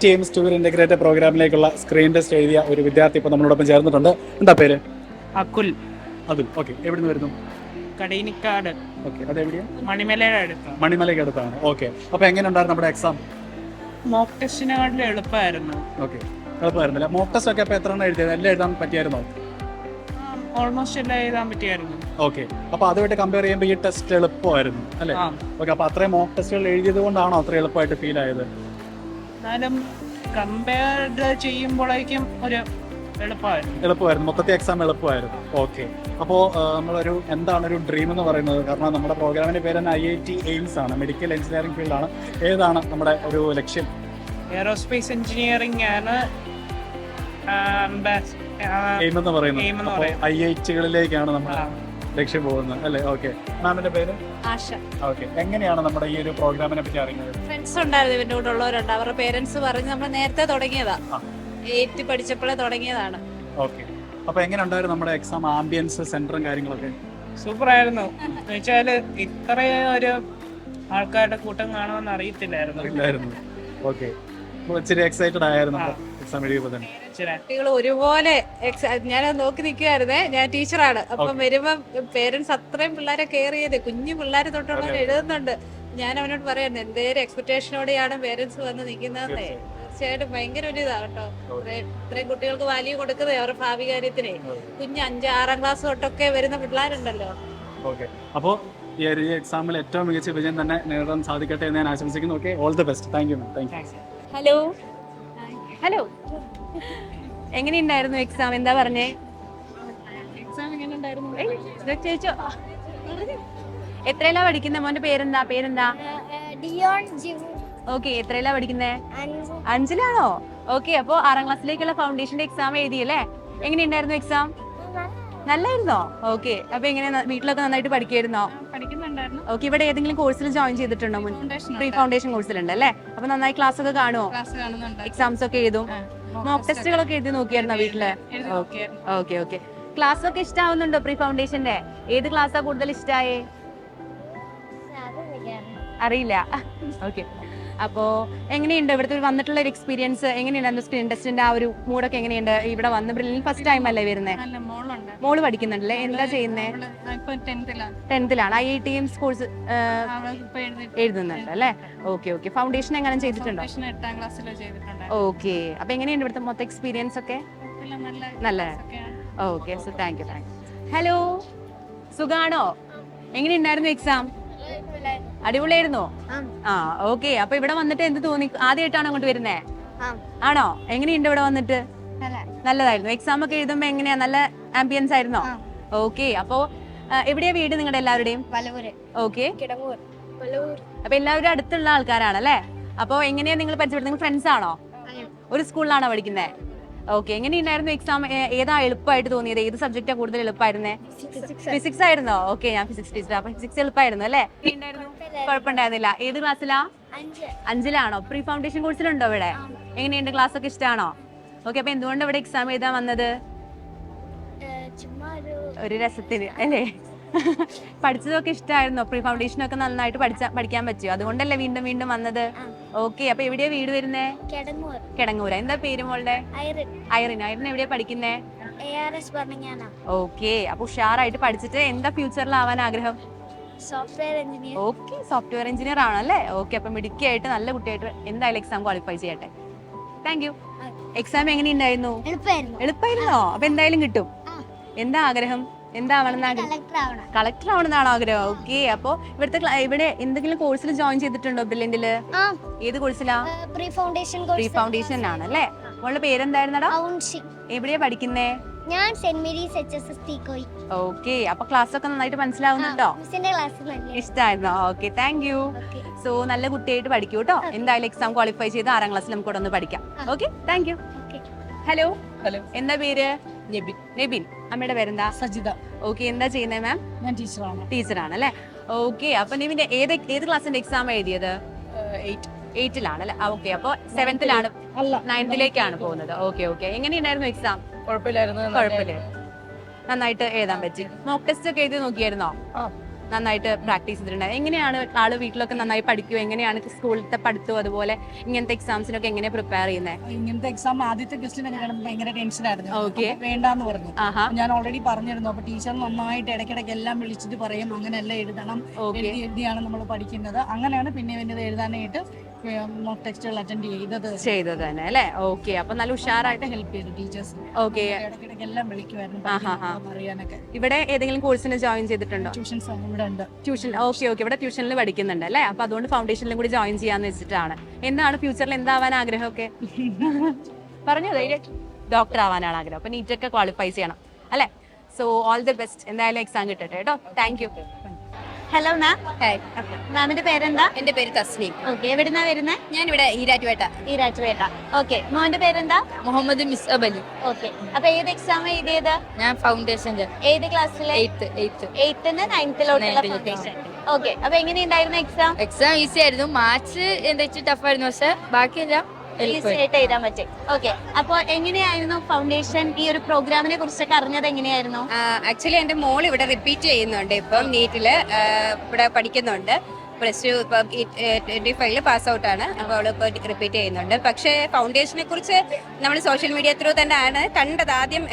T AIIMS tour integrated പ്രോഗ്രാമിലേക്കുള്ള സ്ക്രീൻ ടെസ്റ്റ് എഴുതിയ ഒരു വിദ്യാർത്ഥി ഇപ്പോൾ നമ്മളോടൊപ്പം ചേർന്നിട്ടുണ്ട്. എന്താ പേര്? അക്കുൽ അതുൽ ഓക്കെ എവിടെ നിന്ന് വരുന്നു? കടയിനിക്കാട്. ഓക്കെ അതെവിടെയാണ് മണിമലയുടെ അടുത്താണ് മണിമലയ്ക്ക് അടുത്താണ്. ഓക്കെ അപ്പോൾ എങ്ങനെ ഉണ്ടായിരുന്നു നമ്മുടെ എക്സാം മോക്ക് ടെസ്റ്റിനെക്കാട്ടിലും എളുപ്പമായിരുന്നു. ഓക്കെ എളുപ്പമായിരുന്നില്ല? മോക്ക് ടെസ്റ്റ് ഒക്കെ അപ്പോൾ എത്ര എണ്ണം എഴുതിയത്? എല്ലാം എഴുതാൻ പറ്റിയായിരുന്നോ? ഓൾമോസ്റ്റ് എല്ലാം എഴുതാൻ പറ്റിയായിരുന്നു. ഓക്കെ അപ്പോൾ അതുമായിട്ട് കമ്പയർ ചെയ്യുമ്പോൾ ഈ ടെസ്റ്റ് എളുപ്പമായിരുന്നു അല്ലേ? ഓക്കെ അപ്പോൾ അത്രയും മോക്ക് ടെസ്റ്റുകൾ എഴുതിയത് കൊണ്ടാണോ അത്ര എളുപ്പമായിട്ട് ഫീൽ ആയത്? എന്നാലും കമ്പയർഡ് ചെയ്യുമ്പോഴേക്കും ഒരു എളുപ്പമായിരുന്നു. എളുപ്പമായിരുന്നു. മൊത്തത്തിൽ എക്സാം എളുപ്പമായിരുന്നു. ഓക്കെ അപ്പോൾ നമ്മളൊരു എന്താണ് ഒരു ഡ്രീം എന്ന് പറയുന്നത്? കാരണം നമ്മുടെ പ്രോഗ്രാമിന്റെ പേര് തന്നെ ഐ ഐ ടി എയിംസ് ആണ്. മെഡിക്കൽ എഞ്ചിനീയറിംഗ് ഫീൽഡാണ് ഏതാണ് നമ്മുടെ ഒരു ലക്ഷ്യം? എയറോസ്പേസ് എഞ്ചിനീയറിംഗ് ആണ് എയിം എന്ന് പറയുന്നത്. ഐ ഐ ടികളിലേക്കാണ് നമ്മൾ ലക്ഷ്യം പോകുന്നു അല്ലേ? ഓക്കെ മാമിന്റെ പേര്? ആശ. ഓക്കെ എങ്ങനെയാണ് നമ്മുടെ ഈ ഒരു പ്രോഗ്രാമിനെ പറ്റി അറിയുന്നത്? ഫ്രണ്ട്സ് ഉണ്ടായിരുന്നു ഇവന്റെ കൂടെ ഉള്ളവരുണ്ട്. അവരുടെ പേരൻസ് പറഞ്ഞ് നമ്മൾ നേരത്തെ തുടങ്ങിയതാ. എയ്റ്റ് പഠിച്ചപ്പോഴേ തുടങ്ങിയതാണ്. ഓക്കെ അപ്പോൾ എങ്ങനെ ഉണ്ടായിരുന്നു നമ്മുടെ എക്സാം ആംബിയൻസ് സെന്ററും കാര്യങ്ങളൊക്കെ? സൂപ്പർ ആയിരുന്നു. വെച്ചാൽ ഇത്രയും ഒരു ആൾക്കാരുടെ കൂട്ടം കാണുമെന്ന് അറിയത്തില്ലായിരുന്നു. ഇല്ലായിരുന്നു. ഓക്കെ ഇച്ചിരി എക്സൈറ്റഡ് ആയിരുന്നു ഇച്ചിരി കുട്ടികൾ ഒരുപോലെ ഞാൻ നോക്കി നിൽക്കുമായിരുന്നേ ഞാൻ ടീച്ചറാണ്. അപ്പം വരുമ്പം പേരൻസ് അത്രയും പിള്ളേരെ കെയർ ചെയ്ത് കുഞ്ഞു പിള്ളേരെ തൊട്ടുള്ളവർ എഴുതുന്നുണ്ട്. ഞാൻ അവനോട് പറയായിരുന്നു എന്തേലും എക്സ്പെക്ടേഷനോടെയാണ് പേരൻസ് വന്ന് നിൽക്കുന്നതെന്നേ തീർച്ചയായിട്ടും ഭയങ്കര ഒരു ഇതാ കേട്ടോ. ഇത്രയും ഇത്രയും കുട്ടികൾക്ക് വാല്യൂ കൊടുക്കുന്നത് അവരുടെ ഭാവി കാര്യത്തിനെ കുഞ്ഞ് അഞ്ച് ആറാം ക്ലാസ് തൊട്ടൊക്കെ വരുന്ന പിള്ളേരുണ്ടല്ലോ. ഓക്കെ അപ്പോൾ ഈ ഒരു എക്സാമിൽ ഏറ്റവും മികച്ച വിജയം തന്നെ നേടാൻ സാധിക്കട്ടെ എന്ന് ഞാൻ ആശംസിക്കുന്നു. Okay all the best thank you ma'am thank you hello hello എങ്ങനെയുണ്ടായിരുന്നു എക്സാം എന്താ പറഞ്ഞേ? എക്സാം എങ്ങനെ ഉണ്ടായിരുന്നു? ചോദിച്ചോ. എത്രയിലാ പഠിക്കുന്ന? മോന്റെ പേരെന്താ? പേരെന്താ? ഡിയോൺ ഓക്കെ എത്രയിലാ പഠിക്കുന്നേ? അഞ്ചിലാണോ? ഓക്കെ അപ്പോ ആറാം ക്ലാസ്സിലേക്കുള്ള ഫൗണ്ടേഷന്റെ എക്സാം എഴുതിയല്ലേ? എങ്ങനെയുണ്ടായിരുന്നു എക്സാം നല്ലായിരുന്നോ? ഓക്കെ അപ്പൊ എങ്ങനെ വീട്ടിലൊക്കെ നന്നായിട്ട് പഠിക്കായിരുന്നോ പഠിക്കുന്നുണ്ടായിരുന്നു. ഓക്കെ ഇവിടെ ഏതെങ്കിലും കോഴ്സിൽ ജോയിൻ ചെയ്തിട്ടുണ്ടോ പ്രീ ഫൗണ്ടേഷൻ കോഴ്സിലുണ്ട് അല്ലേ? അപ്പൊ നന്നായി ക്ലാസ് ഒക്കെ കാണുമോ എക്സാംസ് ഒക്കെ എഴുതും? മോക്ക് ടെസ്റ്റുകളൊക്കെ എഴുതി നോക്കിയായിരുന്നോ വീട്ടിൽ? ഓക്കെ ഓക്കെ ക്ലാസ് ഒക്കെ ഇഷ്ടാവുന്നുണ്ടോ പ്രീ ഫൗണ്ടേഷന്റെ ഏത് ക്ലാസ്സാ കൂടുതൽ ഇഷ്ടായേ? അറിയില്ല. ഓക്കെ അപ്പോ എങ്ങനെയുണ്ട് ഇവിടുത്തെ ഒരു വന്നിട്ടുള്ള ഒരു എക്സ്പീരിയൻസ് എങ്ങനെയുണ്ടായിരുന്നു സ്ക്രീൻ ടെസ്റ്റിന്റെ ആ ഒരു മൂഡൊക്കെ എങ്ങനെയുണ്ട്? ഇവിടെ വന്ന് ബ്രില്ലിൽ ഫസ്റ്റ് ടൈം അല്ലേ വരുന്നത് മോൾ പഠിക്കുന്നുണ്ടല്ലേ? എന്താ ചെയ്യുന്നത് ടെൻത്തിലാണ് I I T M schools എഴുതുന്നുണ്ട് അല്ലേ? Okay okay. ഫൗണ്ടേഷൻ എങ്ങനെ ചെയ്തിട്ടുണ്ടോ? ഓക്കെ. അപ്പൊ എങ്ങനെയുണ്ട് ഇവിടുത്തെ മൊത്തം എക്സ്പീരിയൻസ് ഒക്കെ? നല്ല നല്ല. Okay so thank you thank you hello സുഖാണോ? എങ്ങനെയുണ്ടായിരുന്നു എക്സാം അടിപൊളിയായിരുന്നോ. ആ. ഓക്കെ അപ്പൊ ഇവിടെ വന്നിട്ട് എന്ത് തോന്നി? ആദ്യമായിട്ടാണ് അങ്ങോട്ട് വരുന്നേ? ആണോ? എങ്ങനെയുണ്ട് ഇവിടെ വന്നിട്ട്? നല്ലതായിരുന്നു. എക്സാം ഒക്കെ എഴുതുമ്പോ എങ്ങനെയാ? നല്ല ആംബിയൻസ് ആയിരുന്നോ? ഓക്കെ അപ്പോ എവിടെയാ വീട് നിങ്ങളുടെ എല്ലാവരുടെയും? ഓക്കെ അപ്പൊ എല്ലാവരും അടുത്തുള്ള ആൾക്കാരാണല്ലേ? അപ്പൊ എങ്ങനെയാ നിങ്ങൾ പരിചയപ്പെടുന്നത്? നിങ്ങൾ ഫ്രണ്ട്സ് ആണോ? ഒരു സ്കൂളിലാണോ പഠിക്കുന്നത് ഓക്കെ എങ്ങനെയുണ്ടായിരുന്നു എക്സാം ഏതാ എളുപ്പമായിട്ട് തോന്നിയത്? ഏത് സബ്ജക്റ്റാണ് കൂടുതൽ എളുപ്പമായിരുന്നേ? ഫിസിക്സ് ആയിരുന്നോ? ഓക്കെ ഞാൻ ഫിസിക്സ് ടീച്ചർ അപ്പൊ ഫിസിക്സ് എളുപ്പമായിരുന്നു അല്ലേ? കുഴപ്പമുണ്ടായിരുന്നില്ല. ഏത് ക്ലാസ്സിലാ അഞ്ച്. അഞ്ചിലാണോ? പ്രീ ഫൗണ്ടേഷൻ കോഴ്സിലുണ്ടോ ഇവിടെ? എങ്ങനെയുണ്ട് ക്ലാസ് ഒക്കെ ഇഷ്ടമാണോ ഓക്കെ അപ്പൊ എന്തുകൊണ്ട് ഇവിടെ എക്സാം എഴുതാൻ വന്നത്? ഒരു രസത്തിന് അല്ലേ? പഠിച്ചതൊക്കെ ഇഷ്ടമായിരുന്നോ പ്രീ ഫൗണ്ടേഷൻ ഒക്കെ നന്നായിട്ട് പഠിച്ച പഠിക്കാൻ പറ്റിയോ? അതുകൊണ്ടല്ലേ വീണ്ടും വീണ്ടും വന്നത്? ഓക്കെ അപ്പൊ എവിടെയാ വീട് വരുന്നേ? കിടങ്ങൂര. എന്താ പേര് മോളുടെ? ഐറിൻ. ഐറിൻ. എവിടെയാ പഠിക്കുന്നേ? ഓക്കെ അപ്പൊ ഉഷാറായിട്ട് പഠിച്ചിട്ട് എന്താ ഫ്യൂച്ചറിൽ ആവാൻ ആഗ്രഹം? Software engineer. Okay software engineer ആണല്ലേ? ഓക്കെ അപ്പൊ മിടുക്കിയായിട്ട് നല്ല കുട്ടിയായിട്ട് എന്തായാലും എക്സാം ക്വാളിഫൈ ചെയ്യട്ടെ. താങ്ക് യു എക്സാം എങ്ങനെയുണ്ടായിരുന്നു എളുപ്പായിരുന്നോ. എളുപ്പമായിരുന്നോ അപ്പൊ എന്തായാലും കിട്ടും. എന്താ ആഗ്രഹം? എന്താവണം കളക്ടർ ആവണമെന്നാണ് ആഗ്രഹം. ഓക്കെ അപ്പൊ ഇവിടുത്തെ ഇവിടെ എന്തെങ്കിലും കോഴ്സിൽ ജോയിൻ ചെയ്തിട്ടുണ്ടോ ബ്രില്യന്റിൽ ആ. ഏത് കോഴ്സിലാ പ്രീ ഫൗണ്ടേഷൻ പ്രീ ഫൗണ്ടേഷൻ ആണല്ലേ? മോളുടെ പേരെന്തായിരുന്നടാ? എവിടെയാ പഠിക്കുന്നേ? ഞാൻ saint Mary's H S S Teekoy okay അപ്പൊ ക്ലാസ് ഒക്കെ നന്നായിട്ട് മനസ്സിലാവുന്നുണ്ടോ ഇഷ്ടായിരുന്നോ. ഓക്കെ താങ്ക് യു സോ നല്ല കുട്ടിയായിട്ട് പഠിക്കൂ കേട്ടോ എന്തായാലും എക്സാം ക്വാളിഫൈ ചെയ്ത് ആറാം ക്ലാസ്സിൽ നമുക്ക് ഇവിടെ ഒന്ന് പഠിക്കാം. Okay thank you hello hello എന്താ പേര്? നബിൻ നെബിൻ അമ്മയുടെ പേരെന്താ? സജിത. ഓക്കെ എന്താ ചെയ്യുന്നത് മാം ഞാൻ ടീച്ചറാണ്. ടീച്ചറാണ് അല്ലേ ഓക്കെ അപ്പൊ നിവിന്റെ ഏത് ഏത് ക്ലാസ്സിന്റെ എക്സാം എഴുതിയത്? എയ്റ്റ് എയ്റ്റിലാണ് അല്ലേ ഓക്കെ അപ്പൊ സെവൻത്തിലാണ് നയൻത്തിലേക്കാണ് പോകുന്നത്. ഓക്കെ ഓക്കെ എങ്ങനെയുണ്ടായിരുന്നു എക്സാം കുഴപ്പമില്ലായിരുന്നു. കുഴപ്പമില്ല. നന്നായിട്ട് എഴുതാൻ പറ്റി. മോക്ക് ടെസ്റ്റ് ഒക്കെ എഴുതി നോക്കിയായിരുന്നോ. നന്നായിട്ട് പ്രാക്ടീസ് ചെയ്തിട്ടുണ്ട്. എങ്ങനെയാണ് ആൾ വീട്ടിലൊക്കെ നന്നായി പഠിക്കുക? എങ്ങനെയാണ് സ്കൂളിലത്തെ പഠിത്തവും അതുപോലെ ഇങ്ങനത്തെ എക്സാംസിനൊക്കെ എങ്ങനെ പ്രിപ്പയർ ചെയ്യുന്നത് ഇങ്ങനത്തെ എക്സാം ആദ്യത്തെ ക്വസ്റ്റ്യൻ ഭയങ്കര ടെൻഷനായിരുന്നു ഓക്കെ വേണ്ടാന്ന് പറഞ്ഞു. ഞാൻ ഓൾറെഡി പറഞ്ഞിരുന്നു. അപ്പൊ ടീച്ചർ നന്നായിട്ട് ഇടയ്ക്കിടയ്ക്ക് എല്ലാം വിളിച്ചിട്ട് പറയും അങ്ങനെയല്ല എഴുതണം. എഴുതി എഴുതിയാണ് നമ്മൾ പഠിക്കുന്നത്? അങ്ങനെയാണ് പിന്നെ എഴുതാനായിട്ട് അറ്റൻഡ് ചെയ്തത്. ചെയ്തത് തന്നെ അല്ലേ? ഓക്കെ അപ്പൊ നല്ല ഉഷാറായിട്ട് ഹെൽപ്പ് ചെയ്തു ടീച്ചേഴ്സ് ഓക്കെ എല്ലാം വിളിക്കുമായിരുന്നു. അറിയാനൊക്കെ. ഇവിടെ ഏതെങ്കിലും കോഴ്സിന് ജോയിൻ ചെയ്തിട്ടുണ്ടോ? ട്യൂഷൻസ് ഇവിടെ ഉണ്ട്. ട്യൂഷൻ ഓക്കെ ഓക്കെ ഇവിടെ ട്യൂഷനിൽ പഠിക്കുന്നുണ്ട് അല്ലേ? അപ്പൊ അതുകൊണ്ട് ഫൗണ്ടേഷനിലും കൂടി ജോയിൻ ചെയ്യാന്ന് വെച്ചിട്ടാണ്. എന്താണ് ഫ്യൂച്ചറിൽ എന്താവാൻ ആഗ്രഹമൊക്കെ? പറഞ്ഞു ഡോക്ടർ ആവാനാണ് ആഗ്രഹം. അപ്പൊ നീറ്റൊക്കെ ക്വാളിഫൈ ചെയ്യണം അല്ലേ? സോ ഓൾ ദി ബെസ്റ്റ് എന്തായാലും എക്സാം കിട്ടട്ടെ കേട്ടോ. താങ്ക് യു ഹലോ മാം മാമിന്റെ പേരെന്താ? എന്റെ പേര് തസ്ലീം. ഓക്കെ എവിടുന്നാ വരുന്നത് ഇവിടെ ഈരാറ്റുപേട്ട. ഈരാറ്റുപേട്ട. ഓക്കെ മോന്റെ പേരെന്താ? മുഹമ്മദ് മിസ് അബലി. ഓക്കെ അപ്പൊ ഏത് എക്സാം എഴുതിയത്? ഞാൻ ഫൗണ്ടേഷൻ ഏത് ക്ലാസ്സിലെ എയ്ത്ത് എയ്ത്ത് എയ്ത്തിന് നയൻത്തിലോട്ടുള്ള ഫൗണ്ടേഷൻ ഓക്കെ അപ്പൊ എങ്ങനെയുണ്ടായിരുന്നു എക്സാം എക്സാം ഈസി ആയിരുന്നു. മാത്സ് എന്താ വെച്ചാൽ ടഫായിരുന്നു പക്ഷെ ബാക്കിയെല്ലാം ഈസി ആയിട്ട് എഴുതാൻ പറ്റും. ഓക്കെ അപ്പോൾ എങ്ങനെയായിരുന്നു ഫൗണ്ടേഷൻ ഈ ഒരു പ്രോഗ്രാമിനെ കുറിച്ചൊക്കെ അറിഞ്ഞത് എങ്ങനെയായിരുന്നു? ആക്ച്വലി എന്റെ മോൾ ഇവിടെ റിപ്പീറ്റ് ചെയ്യുന്നുണ്ട്. ഇപ്പം നീറ്റിൽ ഇവിടെ പഠിക്കുന്നുണ്ട്. പ്ലസ് ടു ഇപ്പം ട്വന്റി ഫൈവിൽ പാസ് ഔട്ട് ആണ്. അപ്പോൾ അവൾ ഇപ്പോൾ റിപ്പീറ്റ് ചെയ്യുന്നുണ്ട്. പക്ഷേ ഫൗണ്ടേഷനെ കുറിച്ച് നമ്മൾ സോഷ്യൽ മീഡിയ ത്രൂ തന്നെ ആണ് കണ്ടത്. ആദ്യം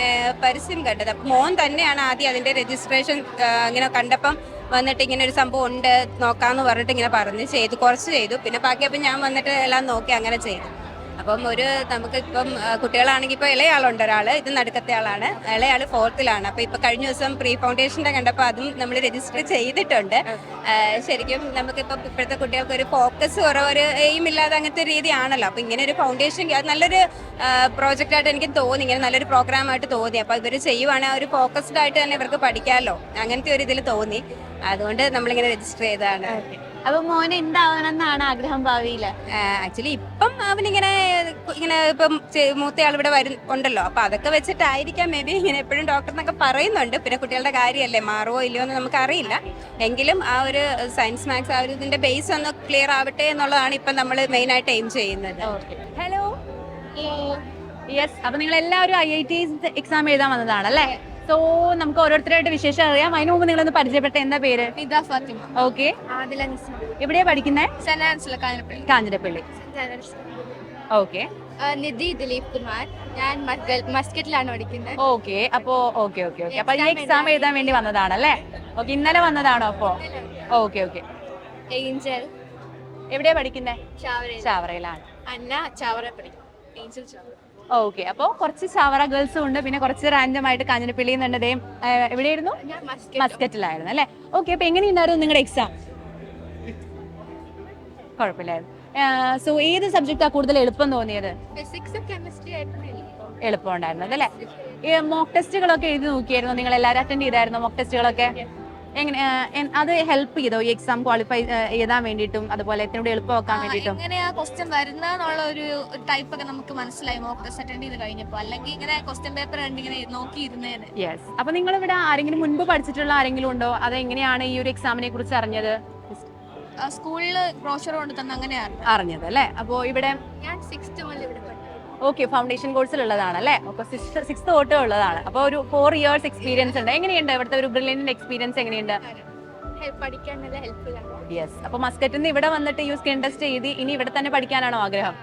പരസ്യം കണ്ടത്. അപ്പം മോൻ തന്നെയാണ് ആദ്യം അതിന്റെ രജിസ്ട്രേഷൻ ഇങ്ങനെ കണ്ടപ്പം വന്നിട്ട് ഇങ്ങനെ ഒരു സംഭവം ഉണ്ട് നോക്കാന്ന് പറഞ്ഞിട്ട് ഇങ്ങനെ പറഞ്ഞ് ചെയ്തു. കുറച്ച് ചെയ്തു. പിന്നെ ബാക്കി അപ്പം ഞാൻ വന്നിട്ട് എല്ലാം നോക്കി അങ്ങനെ ചെയ്തു. അപ്പം ഒരു നമുക്ക് ഇപ്പം കുട്ടികളാണെങ്കിൽ ഇപ്പൊ ഇളയാളുണ്ട് ഒരാൾ ഇത് നടുക്കത്തെ ആളാണ്. ഇളയാൾ ഫോർത്തിലാണ് അപ്പൊ ഇപ്പൊ കഴിഞ്ഞ ദിവസം പ്രീ ഫൗണ്ടേഷന്റെ കണ്ടപ്പോൾ അതും നമ്മൾ രജിസ്റ്റർ ചെയ്തിട്ടുണ്ട്. ശരിക്കും നമുക്കിപ്പോ ഇപ്പോഴത്തെ കുട്ടികൾക്ക് ഒരു ഫോക്കസ് കുറവ് ഒരു എയിം ഇല്ലാതെ അങ്ങനത്തെ രീതിയാണല്ലോ. അപ്പൊ ഇങ്ങനെ ഒരു ഫൗണ്ടേഷൻ അത് നല്ലൊരു പ്രോജക്റ്റ് ആയിട്ട് എനിക്ക് തോന്നി. ഇങ്ങനെ നല്ലൊരു പ്രോഗ്രാം ആയിട്ട് തോന്നി. അപ്പൊ ഇവർ ചെയ്യുവാണെങ്കിൽ ഒരു ഫോക്കസ്ഡ് ആയിട്ട് തന്നെ ഇവർക്ക് പഠിക്കാമല്ലോ അങ്ങനത്തെ ഒരു ഇതിൽ തോന്നി. അതുകൊണ്ട് നമ്മളിങ്ങനെ രജിസ്റ്റർ ചെയ്തതാണ്. അപ്പൊ മോൻ എന്താവണം എന്നാണ് ആഗ്രഹം ഭാവിയിൽ? ആക്ച്വലി ഇപ്പം അവനിങ്ങനെ ഇങ്ങനെ ഇപ്പം മൂത്തയാൾ ഇവിടെ വരും ഉണ്ടല്ലോ. അപ്പൊ അതൊക്കെ വെച്ചിട്ടായിരിക്കാം മേ ബി ഇങ്ങനെ എപ്പോഴും ഡോക്ടർ എന്നൊക്കെ പറയുന്നുണ്ട്. പിന്നെ കുട്ടികളുടെ കാര്യമല്ലേ മാറുമോ ഇല്ലയോ എന്ന് നമുക്ക് അറിയില്ല എങ്കിലും ആ ഒരു സയൻസ് മാത്സ് ആ ഒരു ഇതിന്റെ ബേസ് ഒന്ന് ക്ലിയർ ആവട്ടെ എന്നുള്ളതാണ് ഇപ്പം നമ്മൾ മെയിൻ ആയിട്ട് എയിം ചെയ്യുന്നത്. ഹലോ യെസ് അപ്പൊ നിങ്ങൾ എല്ലാവരും ഐ ഐ ടി എക്സാം എഴുതാൻ വന്നതാണ് അല്ലേ സോ നമുക്ക് ഓരോരുത്തരായിട്ട് വിശേഷം അറിയാം. അതിനു മുമ്പ് നിങ്ങളൊന്ന് പരിചയപ്പെട്ട എന്താ പേര്? ഫാത്തിമ. ഓക്കെ ആദില എവിടെയാ പഠിക്കുന്നത് സെനാൻസിലെ കാഞ്ഞപ്പള്ളി കാഞ്ഞിരപ്പള്ളി. ഓക്കെ നിധി ദിലീപ് കുമാർ. ഞാൻ മസ്കറ്റിലാണ് പഠിക്കുന്നത് ഓക്കെ അപ്പോ ഓക്കെ ഓക്കെ ഓക്കെ അപ്പൊ ഈ എക്സാം എഴുതാൻ വേണ്ടി വന്നതാണല്ലേ ഓക്കെ ഇന്നലെ വന്നതാണോ അപ്പോ? ഓക്കെ ഓക്കെ ഏഞ്ചൽ എവിടെയാ പഠിക്കുന്നത് ചാവറ ചാവറയിലാണ്. അന്ന ചാവറ പഠിക്കും ഏഞ്ചൽ ചാവറ. ഓക്കെ അപ്പോ കുറച്ച് ഷവറ ഗേൾസും ഉണ്ട്. പിന്നെ കുറച്ച് റാൻഡം ആയിട്ട് കാഞ്ഞിരപ്പള്ളി ആ, എവിടെയായിരുന്നു? മസ്കറ്റിലായിരുന്നു അല്ലേ? ഓക്കെ അപ്പൊ എങ്ങനെയുണ്ടായിരുന്നു നിങ്ങളുടെ എക്സാം കുഴപ്പമില്ലായിരുന്നു. സോ ഏത് സബ്ജക്റ്റാ കൂടുതൽ എളുപ്പം തോന്നിയത്? എളുപ്പം. ഉണ്ടായിരുന്നു അല്ലേ? മോക്ക് ടെസ്റ്റുകളൊക്കെ എഴുതി നോക്കിയായിരുന്നു? നിങ്ങൾ എല്ലാവരും അറ്റൻഡ് ചെയ്തായിരുന്നു മോക്ക് ടെസ്റ്റുകളൊക്കെ എങ്ങനെ അത് ഹെൽപ്പ് ചെയ്തോ? ഈ എക്സാം ക്വാളിഫൈ ചെയ്താൻ വേണ്ടിട്ടും അതുപോലെ എത്തിനോട് എളുപ്പമാക്കാൻ വേണ്ടിയിട്ടും? എങ്ങനെയാ ക്വസ്റ്റ്യൻ വരുന്നുള്ള ഒരു ടൈപ്പ് ഒക്കെ നമുക്ക് മനസ്സിലായി. മോക്ക് ടെസ്റ്റ് അറ്റൻഡ് ചെയ്ത് കഴിഞ്ഞപ്പോ. അല്ലെങ്കിൽ ഇങ്ങനെ ക്വസ്റ്റ്യൻ പേപ്പർ കണ്ടിങ്ങനെ നോക്കിയിരുന്നേന്. യെസ് അപ്പൊ നിങ്ങൾ ഇവിടെ ആരെങ്കിലും മുൻപ് പഠിച്ചിട്ടുള്ള ആരെങ്കിലും ഉണ്ടോ? അത് എങ്ങനെയാണ് ഈ ഒരു എക്സാമിനെ കുറിച്ച് അറിഞ്ഞത്? സ്കൂളിൽ ബ്രോഷർ കൊണ്ട് തന്നെ അങ്ങനെയാണ് അറിഞ്ഞത് അല്ലേ? അപ്പോ ഇവിടെ ഞാൻ പഠിക്കും ഓക്കെ ഫൗണ്ടേഷൻ കോഴ്സിലുള്ളതാണ് അല്ലേ? അപ്പൊ സിക്സ് സിക്സ് തൊട്ട് ഉള്ളതാണ്. അപ്പൊ ഒരു ഫോർ ഇയേഴ്സ് എക്സ്പീരിയൻസ് ഉണ്ട്. എങ്ങനെയുണ്ട് ഇവിടുത്തെ ഒരു ബ്രില്യന്റ് എക്സ്പീരിയൻസ് എങ്ങനെയുണ്ട്? പഠിക്കാൻ നല്ല ഹെൽപ്ഫുള്ളാണ് യെസ് അപ്പൊ മസ്കറ്റിൽ നിന്ന് ഇവിടെ വന്നിട്ട് യു സ്കിൻ ടെസ്റ്റ് ചെയ്ത് ഇനി ഇവിടെ തന്നെ പഠിക്കാനാണോ ആഗ്രഹം?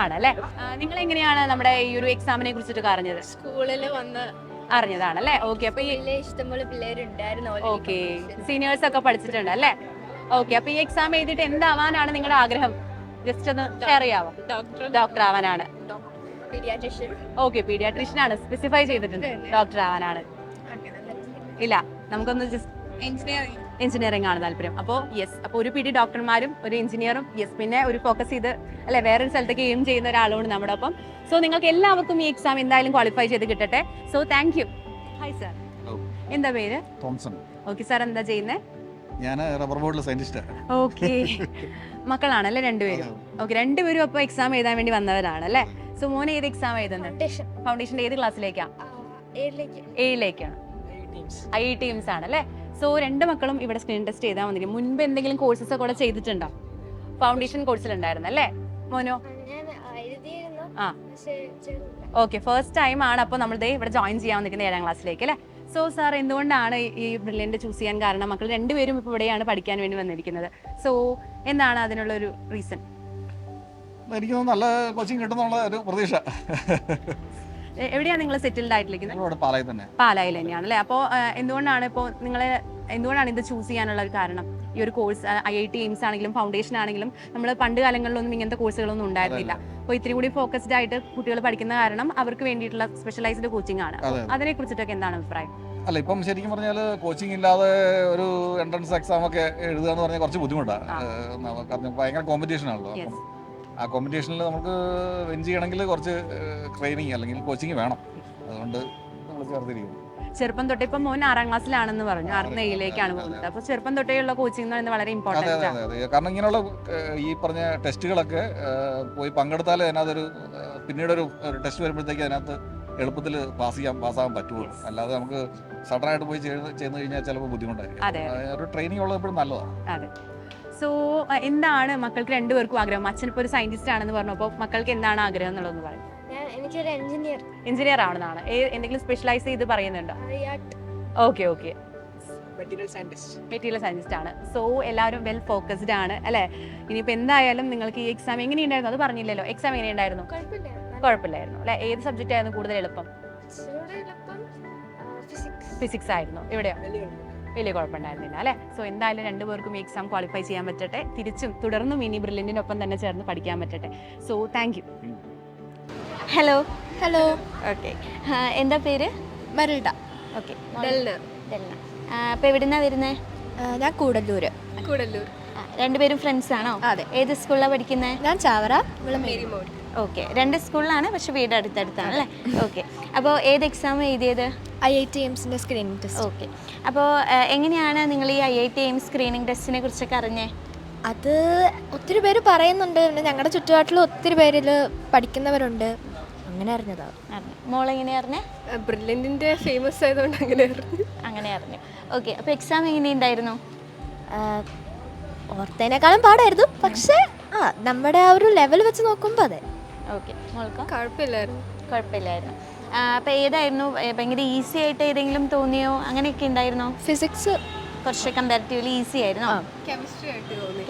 ആണല്ലേ നിങ്ങൾ എങ്ങനെയാണ് നമ്മുടെ ഈ ഒരു എക്സാമിനെ കുറിച്ചിട്ട് അറിഞ്ഞത് സ്കൂളിൽ വന്ന് അറിഞ്ഞതാണ് അല്ലേ? ഓക്കെ അപ്പൊ ഇഷ്ടംപോലെ പിള്ളേരുണ്ടായിരുന്നു ഓക്കെ സീനിയേഴ്സ് ഒക്കെ പഠിച്ചിട്ടുണ്ട് അല്ലേ? ഓക്കെ അപ്പൊ ഈ എക്സാം എഴുതിയിട്ട് എന്താവാനാണ് നിങ്ങളുടെ ആഗ്രഹം? ജസ്റ്റ് ഒന്ന് ഷെയർ ചെയ്യാവോ? ഡോക്ടർ ആവാനാണ്. ഓക്കെ പീഡിയാട്രീഷ്യൻ ആണ്. സ്പെസിഫൈ ചെയ്തിട്ടുണ്ട്. ഡോക്ടർ ആവാനാണ്. ഇല്ല നമുക്കൊന്ന് ജസ്റ്റ് എഞ്ചിനീയറിംഗ് എഞ്ചിനീയറിംഗ് ആണ് താല്പര്യം. അപ്പോൾ യെസ് അപ്പോൾ ഒരു പിടി ഡോക്ടർമാരും ഒരു എഞ്ചിനീയറും യെസ് പിന്നെ ഒരു ഫോക്കസ് ചെയ്ത് അല്ലെ വേറൊരു സ്ഥലത്തേക്ക് എയിം ചെയ്യുന്ന ഒരാളുണ്ട് നമ്മുടെ ഒപ്പം. സോ നിങ്ങൾക്ക് എല്ലാവർക്കും ഈ എക്സാം എന്തായാലും ക്വാളിഫൈ ചെയ്ത് കിട്ടട്ടെ. So thank you hi sir എന്താ പേര്? തോംസൺ. ഓക്കെ സാർ എന്താ ചെയ്യുന്നത് ഞാൻ റബ്ബർ ബോർഡിലെ സയന്റിസ്റ്റാണ് ഓക്കെ മക്കളാണല്ലേ രണ്ടുപേരും? ഓക്കെ രണ്ടുപേരും അപ്പോൾ എക്സാം എഴുതാൻ വേണ്ടി വന്നവരാണ് അല്ലേ സോ മോനെ ഏത് എക്സാം എഴുതുന്നത് ഫൗണ്ടേഷന്റെ ഏത് ക്ലാസ്സിലേക്കാ ഏഴിലേക്ക് ഏഴിലേക്കാണ് ഐ ടീംസ് ആണ് അല്ലേ സോ രണ്ട് മക്കളും ഇവിടെ സ്ക്രീൻ ടെസ്റ്റ് ചെയ്താൽ വന്നിരിക്കും മുൻപ് എന്തെങ്കിലും കോഴ്സസ് ഒക്കെ ചെയ്തിട്ടുണ്ടോ? ഫൗണ്ടേഷൻ കോഴ്സിലുണ്ടായിരുന്നു അല്ലേ മോനോ? ആ. ഓക്കെ ഫസ്റ്റ് ടൈം ആണ്. അപ്പോൾ നമ്മൾ ദേ ഇവിടെ ജോയിൻ ചെയ്യാൻ വന്നിരിക്കുന്നത് ഏഴാം ക്ലാസ്സിലേക്ക് അല്ലേ? സോ സാർ എന്തുകൊണ്ടാണ് ഈ- ബ്രില്യന്റ് ചൂസ് ചെയ്യാൻ കാരണം? മക്കൾ രണ്ടുപേരും ഇപ്പോൾ ഇവിടെയാണ് പഠിക്കാൻ വേണ്ടി വന്നിരിക്കുന്നത്. സോ എന്താണ് അതിനുള്ള ഒരു റീസൺ എനിക്ക് തോന്നുന്നു നല്ല കോച്ചിങ് കിട്ടുന്നുള്ള ഒരു പ്രതീക്ഷ. എവിടെയാണ് നിങ്ങൾ സെറ്റിൽഡ് ആയിട്ടിരിക്കുന്നത്? തന്നെ. പാലായിൽ തന്നെയാണ് അല്ലേ അപ്പോൾ എന്തുകൊണ്ടാണ് ഇപ്പോൾ നിങ്ങൾ എന്തുകൊണ്ടാണ് ഇത് ചൂസ് ചെയ്യാനുള്ള ഒരു കാരണം? ഈ ഒരു course I I T AIIMS ആണെങ്കിലും ഫൗണ്ടേഷൻ ആണെങ്കിലും നമ്മൾ പണ്ട് കാലങ്ങളിലൊന്നും ഇങ്ങനത്തെ കോഴ്സുകളൊന്നും ഉണ്ടായിരുന്നില്ല. അപ്പോൾ ഇത്തിരി കൂടി ഫോക്കസ്ഡ് ആയിട്ട് കുട്ടികൾ പഠിക്കുന്ന കാരണം അവർക്ക് വേണ്ടിയിട്ടുള്ള സ്പെഷ്യലൈസ്ഡ് കോച്ചിങ് ആണ്. അതെ. അതിനെ കുറിച്ചിട്ടൊക്കെ എന്താണ് അഭിപ്രായം? അല്ല ഇപ്പം ശരിക്കും പറഞ്ഞാൽ കോച്ചിങ് ഇല്ലാതെ ഒരു എൻട്രൻസ് എക്സാം ഒക്കെ എഴുതുക എന്ന് പറഞ്ഞാൽ കുറച്ച് ബുദ്ധിമുട്ടാണ് ഭയങ്കര കോമ്പറ്റീഷൻ ആണല്ലോ. ആ കോമ്പറ്റീഷനിൽ നമുക്ക് വിൻ ചെയ്യണമെങ്കിൽ കുറച്ച് ട്രെയിനിങ് അല്ലെങ്കിൽ കോച്ചിങ് വേണം. അതുകൊണ്ട് നമ്മൾ ചേർത്തിരിക്കുന്നു. ചെറുപ്പം തൊട്ടേ ഇപ്പം മോൻ ആറാം ക്ലാസ്സിലാണെന്ന് പറഞ്ഞു. ഏഴിലേക്കാണ് പോകുന്നത്. അപ്പോൾ ചെറുപ്പം തൊട്ടേ ഉള്ള കോച്ചിങ് എന്ന് പറയുന്നത് വളരെ അതെ ഇമ്പോർട്ടന്റ് അതെ ആണ്. അതെ കാരണം ഇങ്ങനെയുള്ള ഈ പറഞ്ഞ ടെസ്റ്റുകളൊക്കെ ഏഹ്, പോയി പങ്കെടുത്താലേ അതിനകത്തൊരു ഏഹ്, പിന്നീടൊരു ഒരു ടെസ്റ്റ് വരുമ്പോഴത്തേക്ക് അതിനകത്ത് എളുപ്പത്തിൽ പാസ് ചെയ്യാൻ പാസ്സാകാൻ പറ്റുള്ളൂ. അല്ലാതെ നമുക്ക് സഡനായിട്ട് പോയി ചെയ്ത് ചെയ്ത് കഴിഞ്ഞാൽ ചിലപ്പോൾ ബുദ്ധിമുട്ടായിരിക്കും. അതെ, അതെ. ആ, ഒരു ട്രെയിനിങ് ഉള്ളത് എപ്പോഴും നല്ലതാണ്. അതെ. സോ എന്താണ് മക്കൾക്ക് രണ്ടുപേർക്കും ആഗ്രഹം? അച്ഛൻ ഇപ്പോൾ ഒരു സയന്റിസ്റ്റ് ആണെന്ന് പറഞ്ഞു. അപ്പോൾ മക്കൾക്ക് എന്താണ് ആഗ്രഹം എന്നുള്ളതെന്ന് പറയും. എനിക്കൊരു എഞ്ചിനീയർ. എഞ്ചിനീയർ ആവണമെന്നാണ്. എന്തെങ്കിലും സ്പെഷ്യലൈസ് ചെയ്ത് പറയുന്നുണ്ടോ? ഓക്കെ ഓക്കെ മെറ്റീരിയൽ സയന്റിസ്റ്റ് ആണ്. സോ എല്ലാവരും വെൽ ഫോക്കസ്ഡ് ആണ് അല്ലേ? ഇനിയിപ്പോൾ എന്തായാലും നിങ്ങൾക്ക് ഈ എക്സാം എങ്ങനെ ഉണ്ടായിരുന്നു അത് പറഞ്ഞില്ലല്ലോ. എക്സാം എങ്ങനെ എങ്ങനെയുണ്ടായിരുന്നു? കുഴപ്പമില്ലായിരുന്നു. അല്ലെ? ഏത് സബ്ജക്റ്റ് ആയിരുന്നു കൂടുതൽ എളുപ്പം? ഫിസിക്സ് ആയിരുന്നു. ഇവിടെയോ വലിയ കുഴപ്പമുണ്ടായിരുന്നില്ല അല്ലേ? സോ എന്തായാലും രണ്ടുപേർക്കും ഈ എക്സാം ക്വാളിഫൈ ചെയ്യാൻ പറ്റട്ടെ. തിരിച്ചും തുടർന്നും ഇനി ബ്രില്യന്റിനൊപ്പം തന്നെ ചേർന്ന് പഠിക്കാൻ പറ്റട്ടെ. So thank you hello hello okay എന്താ പേര്? മരുൾഡ ഓക്കെ ഡെൽന. അപ്പോൾ എവിടുന്നാ വരുന്നത് ഞാൻ കൂടല്ലൂർ കൂടല്ലൂർ രണ്ടുപേരും ഫ്രണ്ട്സ് ആണോ? അതെ. ഏത് സ്കൂളിലാണ് പഠിക്കുന്നത് ഞാൻ ചാവറ ഓക്കെ രണ്ട് സ്കൂളിലാണ് പക്ഷെ വീട് അടുത്തടുത്താണ് അല്ലേ? ഓക്കെ അപ്പോൾ ഏത് എക്സാം എഴുതിയത്? ഐ ഐ ടി എംസിന്റെ സ്ക്രീനിങ് ടെസ്റ്റ് ഓക്കെ അപ്പോൾ എങ്ങനെയാണ് നിങ്ങൾ ഈ I I T M screening ടെസ്റ്റിനെ കുറിച്ചൊക്കെ അറിഞ്ഞേ? അത് ഒത്തിരി പേര് പറയുന്നുണ്ട്. പിന്നെ ഞങ്ങളുടെ ചുറ്റുപാട്ടിൽ ഒത്തിരി പേരിൽ പഠിക്കുന്നവരുണ്ട്. അങ്ങനെ അറിഞ്ഞതാ? മോളെങ്ങനെ അറിഞ്ഞേ? ബ്രില്യന്റിന്റെ ഫേമസ് ആയതുകൊണ്ട് അങ്ങനെ അറിഞ്ഞു. അങ്ങനെ അറിഞ്ഞു. ഓക്കെ അപ്പോൾ എക്സാം എങ്ങനെയുണ്ടായിരുന്നു? ഓർത്തേനേക്കാളും പാടായിരുന്നു. പക്ഷേ ആ നമ്മുടെ ആ ഒരു ലെവൽ വെച്ച് നോക്കുമ്പോൾ അതെ. ഓക്കെ മോൾക്കോ? കുഴപ്പമില്ലായിരുന്നു. കുഴപ്പമില്ലായിരുന്നു. അപ്പോൾ ഏതായിരുന്നു? ഭയങ്കര ഈസി ആയിട്ട് ഏതെങ്കിലും തോന്നിയോ? അങ്ങനെയൊക്കെ ഉണ്ടായിരുന്നോ? ഫിസിക്സ് കുറച്ച് കമ്പാരിറ്റീവ്ലി ഈസി ആയിരുന്നു.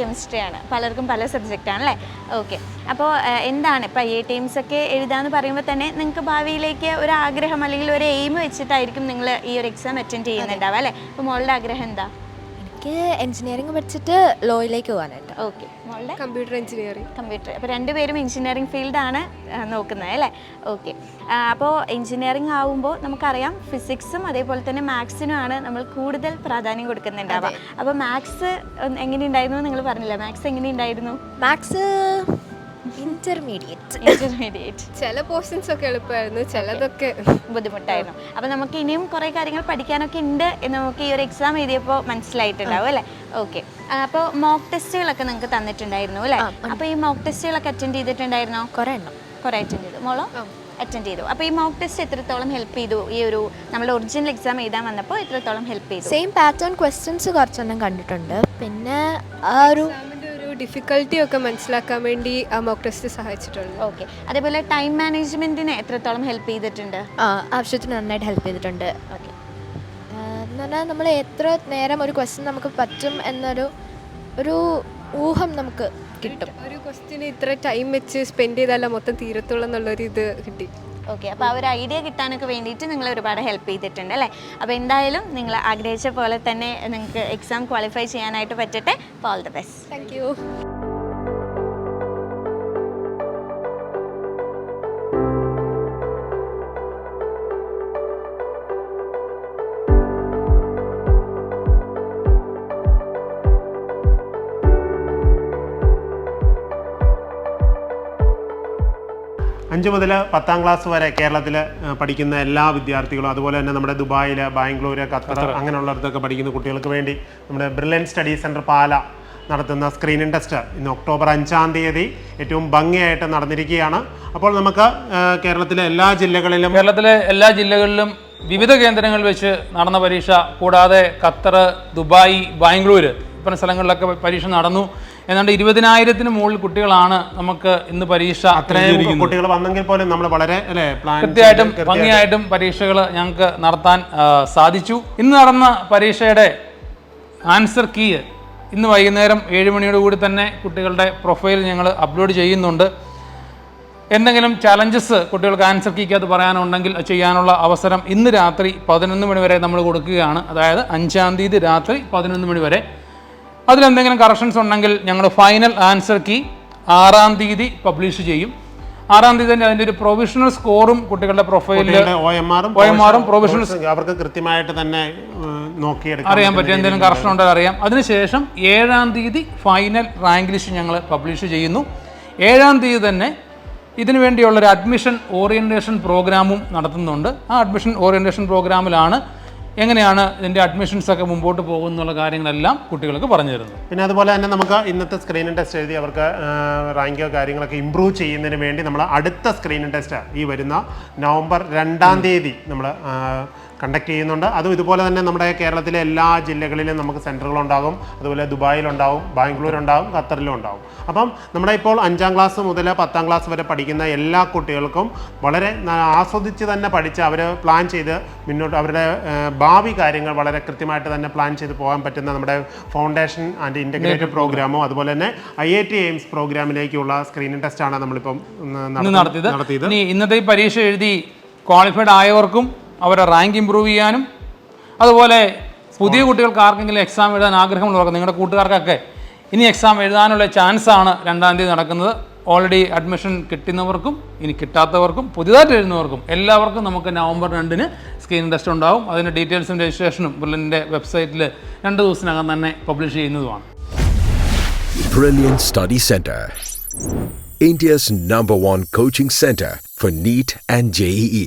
കെമിസ്ട്രി ആണ്. പലർക്കും പല സബ്ജക്റ്റ് ആണ് അല്ലേ? ഓക്കെ അപ്പോൾ എന്താണ് ഇപ്പോൾ ഐ ഐ ടീംസ് ഒക്കെ എഴുതാന്ന് പറയുമ്പോൾ തന്നെ നിങ്ങൾക്ക് ഭാവിയിലേക്ക് ഒരു ആഗ്രഹം അല്ലെങ്കിൽ ഒരു എയിം വെച്ചിട്ടായിരിക്കും നിങ്ങൾ ഈ ഒരു എക്സാം അറ്റൻഡ് ചെയ്യുന്നുണ്ടാവുക അല്ലേ? അപ്പോൾ മോളുടെ ആഗ്രഹം എന്താ? എനിക്ക് എഞ്ചിനീയറിംഗ് പഠിച്ചിട്ട് ലോയിലേക്ക് പോകാനായിട്ട്. ഓക്കെ. മോളുടെ? Computer engineering computer. അപ്പോൾ രണ്ടുപേരും എഞ്ചിനീയറിംഗ് ഫീൽഡാണ് നോക്കുന്നത് അല്ലേ? ഓക്കെ. അപ്പോൾ എഞ്ചിനീയറിംഗ് ആവുമ്പോൾ നമുക്കറിയാം ഫിസിക്സും അതേപോലെ തന്നെ മാത്സിനുമാണ് നമ്മൾ കൂടുതൽ പ്രാധാന്യം കൊടുക്കുന്നുണ്ടാവുക. അപ്പോൾ മാത്സ് എങ്ങനെയുണ്ടായിരുന്നു നിങ്ങൾ പറഞ്ഞില്ല? മാത്സ് എങ്ങനെയുണ്ടായിരുന്നു? മാത്സ് ഇന്റർമീഡിയറ്റ് ഇന്റർമീഡിയറ്റ് ചില പോർഷൻസ് ഒക്കെ എളുപ്പമായിരുന്നു ചിലതൊക്കെ ബുദ്ധിമുട്ടായിരുന്നു. അപ്പോൾ നമുക്ക് ഇനിയും കുറേ കാര്യങ്ങൾ പഠിക്കാനൊക്കെ ഉണ്ട് എന്ന് നമുക്ക് ഈ ഒരു എക്സാം എഴുതിയപ്പോൾ മനസ്സിലായിട്ടുണ്ടാവും അല്ലേ? ഓക്കെ അപ്പോൾ മോക്ക് ടെസ്റ്റുകളൊക്കെ നിങ്ങൾക്ക് തന്നിട്ടുണ്ടായിരുന്നു അല്ലേ? അപ്പോൾ ഈ മോക്ക് ടെസ്റ്റുകളൊക്കെ അറ്റൻഡ് ചെയ്തിട്ടുണ്ടായിരുന്നോ? കുറേ എണ്ണം. കുറേ അറ്റൻഡ് ചെയ്തു. മോളോ? അറ്റൻഡ് ചെയ്തു. അപ്പോൾ ഈ മോക്ക് ടെസ്റ്റ് എത്രത്തോളം ഹെൽപ്പ് ചെയ്തു? ഈ ഒരു നമ്മൾ ഒറിജിനൽ എക്സാം എഴുതാൻ വന്നപ്പോൾ എത്രത്തോളം ഹെൽപ്പ് ചെയ്തു? സെയിം പാറ്റേൺ ക്വസ്റ്റ്യൻസ് കുറച്ചെണ്ണം കണ്ടിട്ടുണ്ട്. പിന്നെ ആ ഒരു ഒരു ഡിഫിക്കൽട്ടി ഒക്കെ മനസ്സിലാക്കാൻ വേണ്ടി ആ മോക്ക് ടെസ്റ്റ് സഹായിച്ചിട്ടുണ്ട്. ഓക്കെ അതേപോലെ ടൈം മാനേജ്മെന്റിനെ എത്രത്തോളം ഹെൽപ്പ് ചെയ്തിട്ടുണ്ട്? ആ ആവശ്യത്തിന് നന്നായിട്ട് ഹെൽപ്പ് ചെയ്തിട്ടുണ്ട്. ഓക്കെ എന്ന് പറഞ്ഞാൽ നമ്മൾ എത്ര നേരം ഒരു ക്വസ്റ്റ്യൻ നമുക്ക് പറ്റും എന്നൊരു ഒരു ഊഹം നമുക്ക് കിട്ടും. ഒരു ക്വസ്റ്റ്യന് ഇത്ര ടൈം വെച്ച് സ്പെൻഡ് ചെയ്താലേ മൊത്തം തീരത്തുള്ളൂ എന്നുള്ളൊരു ഇത് കിട്ടി. ഓക്കെ അപ്പോൾ ആ ഒരു ഐഡിയ കിട്ടാനൊക്കെ വേണ്ടിയിട്ട് നിങ്ങൾ ഒരുപാട് ഹെൽപ്പ് ചെയ്തിട്ടുണ്ട് അല്ലേ? അപ്പോൾ എന്തായാലും നിങ്ങൾ ആഗ്രഹിച്ച പോലെ തന്നെ നിങ്ങൾക്ക് എക്സാം ക്വാളിഫൈ ചെയ്യാനായിട്ട് പറ്റട്ടെ. All the best thank you അഞ്ച് മുതൽ പത്താം ക്ലാസ് വരെ കേരളത്തിൽ പഠിക്കുന്ന എല്ലാ വിദ്യാർത്ഥികളും അതുപോലെ തന്നെ നമ്മുടെ ദുബായിൽ ബാംഗ്ലൂർ ഖത്തർ അങ്ങനെയുള്ളിടത്തൊക്കെ പഠിക്കുന്ന കുട്ടികൾക്ക് വേണ്ടി നമ്മുടെ ബ്രില്യൻ സ്റ്റഡി സെന്റർ പാല നടത്തുന്ന സ്ക്രീനിങ് ടെസ്റ്റ് ഇന്ന് ഒക്ടോബർ അഞ്ചാം തീയതി ഏറ്റവും ഭംഗിയായിട്ട് നടന്നിരിക്കുകയാണ്. അപ്പോൾ നമുക്ക് കേരളത്തിലെ എല്ലാ ജില്ലകളിലും കേരളത്തിലെ എല്ലാ ജില്ലകളിലും വിവിധ കേന്ദ്രങ്ങളിൽ വെച്ച് നടന്ന പരീക്ഷ കൂടാതെ ഖത്തർ ദുബായ് ബാംഗ്ലൂർ പല സ്ഥലങ്ങളിലൊക്കെ പരീക്ഷ നടന്നു. ഏതാണ്ട് ഇരുപതിനായിരത്തിന് മുകളിൽ കുട്ടികളാണ് നമുക്ക് ഇന്ന് പരീക്ഷ അത്രയും കുട്ടികൾ വന്നെങ്കിൽ പോലും നമ്മൾ വളരെ കൃത്യമായിട്ടും ഭംഗിയായിട്ടും പരീക്ഷകൾ ഞങ്ങൾക്ക് നടത്താൻ സാധിച്ചു. ഇന്ന് നടന്ന പരീക്ഷയുടെ ആൻസർ കീ ഇന്ന് വൈകുന്നേരം ഏഴ് മണിയോട് കൂടി തന്നെ കുട്ടികളുടെ പ്രൊഫൈൽ ഞങ്ങൾ അപ്ലോഡ് ചെയ്യുന്നുണ്ട്. എന്തെങ്കിലും ചലഞ്ചസ് കുട്ടികൾക്ക് ആൻസർ കീക്കകത്ത് പറയാനുണ്ടെങ്കിൽ ചെയ്യാനുള്ള അവസരം ഇന്ന് രാത്രി പതിനൊന്ന് മണി വരെ നമ്മൾ കൊടുക്കുകയാണ്. അതായത് അഞ്ചാം തീയതി രാത്രി പതിനൊന്ന് മണി വരെ അതിലെന്തെങ്കിലും കറക്ഷൻസ് ഉണ്ടെങ്കിൽ ഞങ്ങൾ ഫൈനൽ ആൻസർ കീ ആറാം തീയതി പബ്ലിഷ് ചെയ്യും. ആറാം തീയതി തന്നെ അതിന്റെ ഒരു പ്രൊവിഷണൽ സ്കോറും കുട്ടികളുടെ പ്രൊഫൈലിൽ പ്രൊവിഷണൽ അവർക്ക് കൃത്യമായിട്ട് തന്നെ നോക്കി അറിയാൻ പറ്റും എന്തെങ്കിലും കറക്ഷൻ ഉണ്ടോ അറിയാം. അതിനുശേഷം ഏഴാം തീയതി ഫൈനൽ റാങ്ക് ലിസ്റ്റ് ഞങ്ങൾ പബ്ലിഷ് ചെയ്യുന്നു. ഏഴാം തീയതി തന്നെ ഇതിനു വേണ്ടിയുള്ള ഒരു അഡ്മിഷൻ ഓറിയന്റേഷൻ പ്രോഗ്രാമും നടത്തുന്നുണ്ട്. ആ അഡ്മിഷൻ ഓറിയന്റേഷൻ പ്രോഗ്രാമിലാണ് എങ്ങനെയാണ് ഇതിന്റെ അഡ്മിഷൻസ് ഒക്കെ മുമ്പോട്ട് പോകുന്നുള്ള കാര്യങ്ങളെല്ലാം കുട്ടികൾക്ക് പറഞ്ഞു തരുന്നത്? പിന്നെ അതുപോലെ തന്നെ നമുക്ക് ഇന്നത്തെ സ്ക്രീനിങ് ടെസ്റ്റ് എഴുതി അവർക്ക് റാങ്കോ കാര്യങ്ങളൊക്കെ ഇമ്പ്രൂവ് ചെയ്യുന്നതിന് വേണ്ടി നമ്മൾ അടുത്ത സ്ക്രീനിങ് ടെസ്റ്റ് ഈ വരുന്ന നവംബർ രണ്ടാം തീയതി നമ്മൾ കണ്ടക്ട് ചെയ്യുന്നുണ്ട്. അതും ഇതുപോലെ തന്നെ നമ്മുടെ കേരളത്തിലെ എല്ലാ ജില്ലകളിലും നമുക്ക് സെന്ററുകളുണ്ടാകും അതുപോലെ ദുബായിലുണ്ടാവും ബാംഗ്ലൂർ ഉണ്ടാകും ഖത്തറിലും ഉണ്ടാവും അപ്പം നമ്മുടെ ഇപ്പോൾ അഞ്ചാം ക്ലാസ് മുതൽ പത്താം ക്ലാസ് വരെ പഠിക്കുന്ന എല്ലാ കുട്ടികൾക്കും വളരെ ആസ്വദിച്ച് തന്നെ പഠിച്ച് അവർ പ്ലാൻ ചെയ്ത് മുന്നോട്ട് അവരുടെ ഭാവി കാര്യങ്ങൾ വളരെ കൃത്യമായിട്ട് തന്നെ പ്ലാൻ ചെയ്ത് പോകാൻ പറ്റുന്ന നമ്മുടെ ഫൗണ്ടേഷൻ ആൻഡ് ഇന്റഗ്രേറ്റഡ് പ്രോഗ്രാമോ അതുപോലെ തന്നെ ഐ ഐ ടി എയിംസ് പ്രോഗ്രാമിലേക്കുള്ള സ്ക്രീനിങ് ടെസ്റ്റാണ് നമ്മളിപ്പം നടത്തിയത്. ഇനി ഇന്നത്തെ പരീക്ഷ എഴുതി ക്വാളിഫൈഡ് ആയവർക്കും അവരുടെ റാങ്ക് ഇമ്പ്രൂവ് ചെയ്യാനും അതുപോലെ പുതിയ കുട്ടികൾക്ക് ആർക്കെങ്കിലും എക്സാം എഴുതാൻ ആഗ്രഹമുള്ളവർക്ക് നിങ്ങളുടെ കൂട്ടുകാർക്കൊക്കെ ഇനി എക്സാം എഴുതാനുള്ള ചാൻസ് ആണ് രണ്ടാം തീയതി നടക്കുന്നത് ഓൾറെഡി അഡ്മിഷൻ കിട്ടുന്നവർക്കും ഇനി കിട്ടാത്തവർക്കും പുതിയതായിട്ട് എഴുതുന്നവർക്കും എല്ലാവർക്കും നമുക്ക് നവംബർ രണ്ടിന് സ്ക്രീൻ ടെസ്റ്റ് ഉണ്ടാവും അതിന്റെ ഡീറ്റെയിൽസും രജിസ്ട്രേഷനും ബ്രില്ലിന്റെ വെബ്സൈറ്റിൽ രണ്ട് ദിവസത്തിനകം തന്നെ പബ്ലിഷ് ചെയ്യുന്നതുമാണ് Brilliant Study Center. India's number one coaching center for NEET and JEE.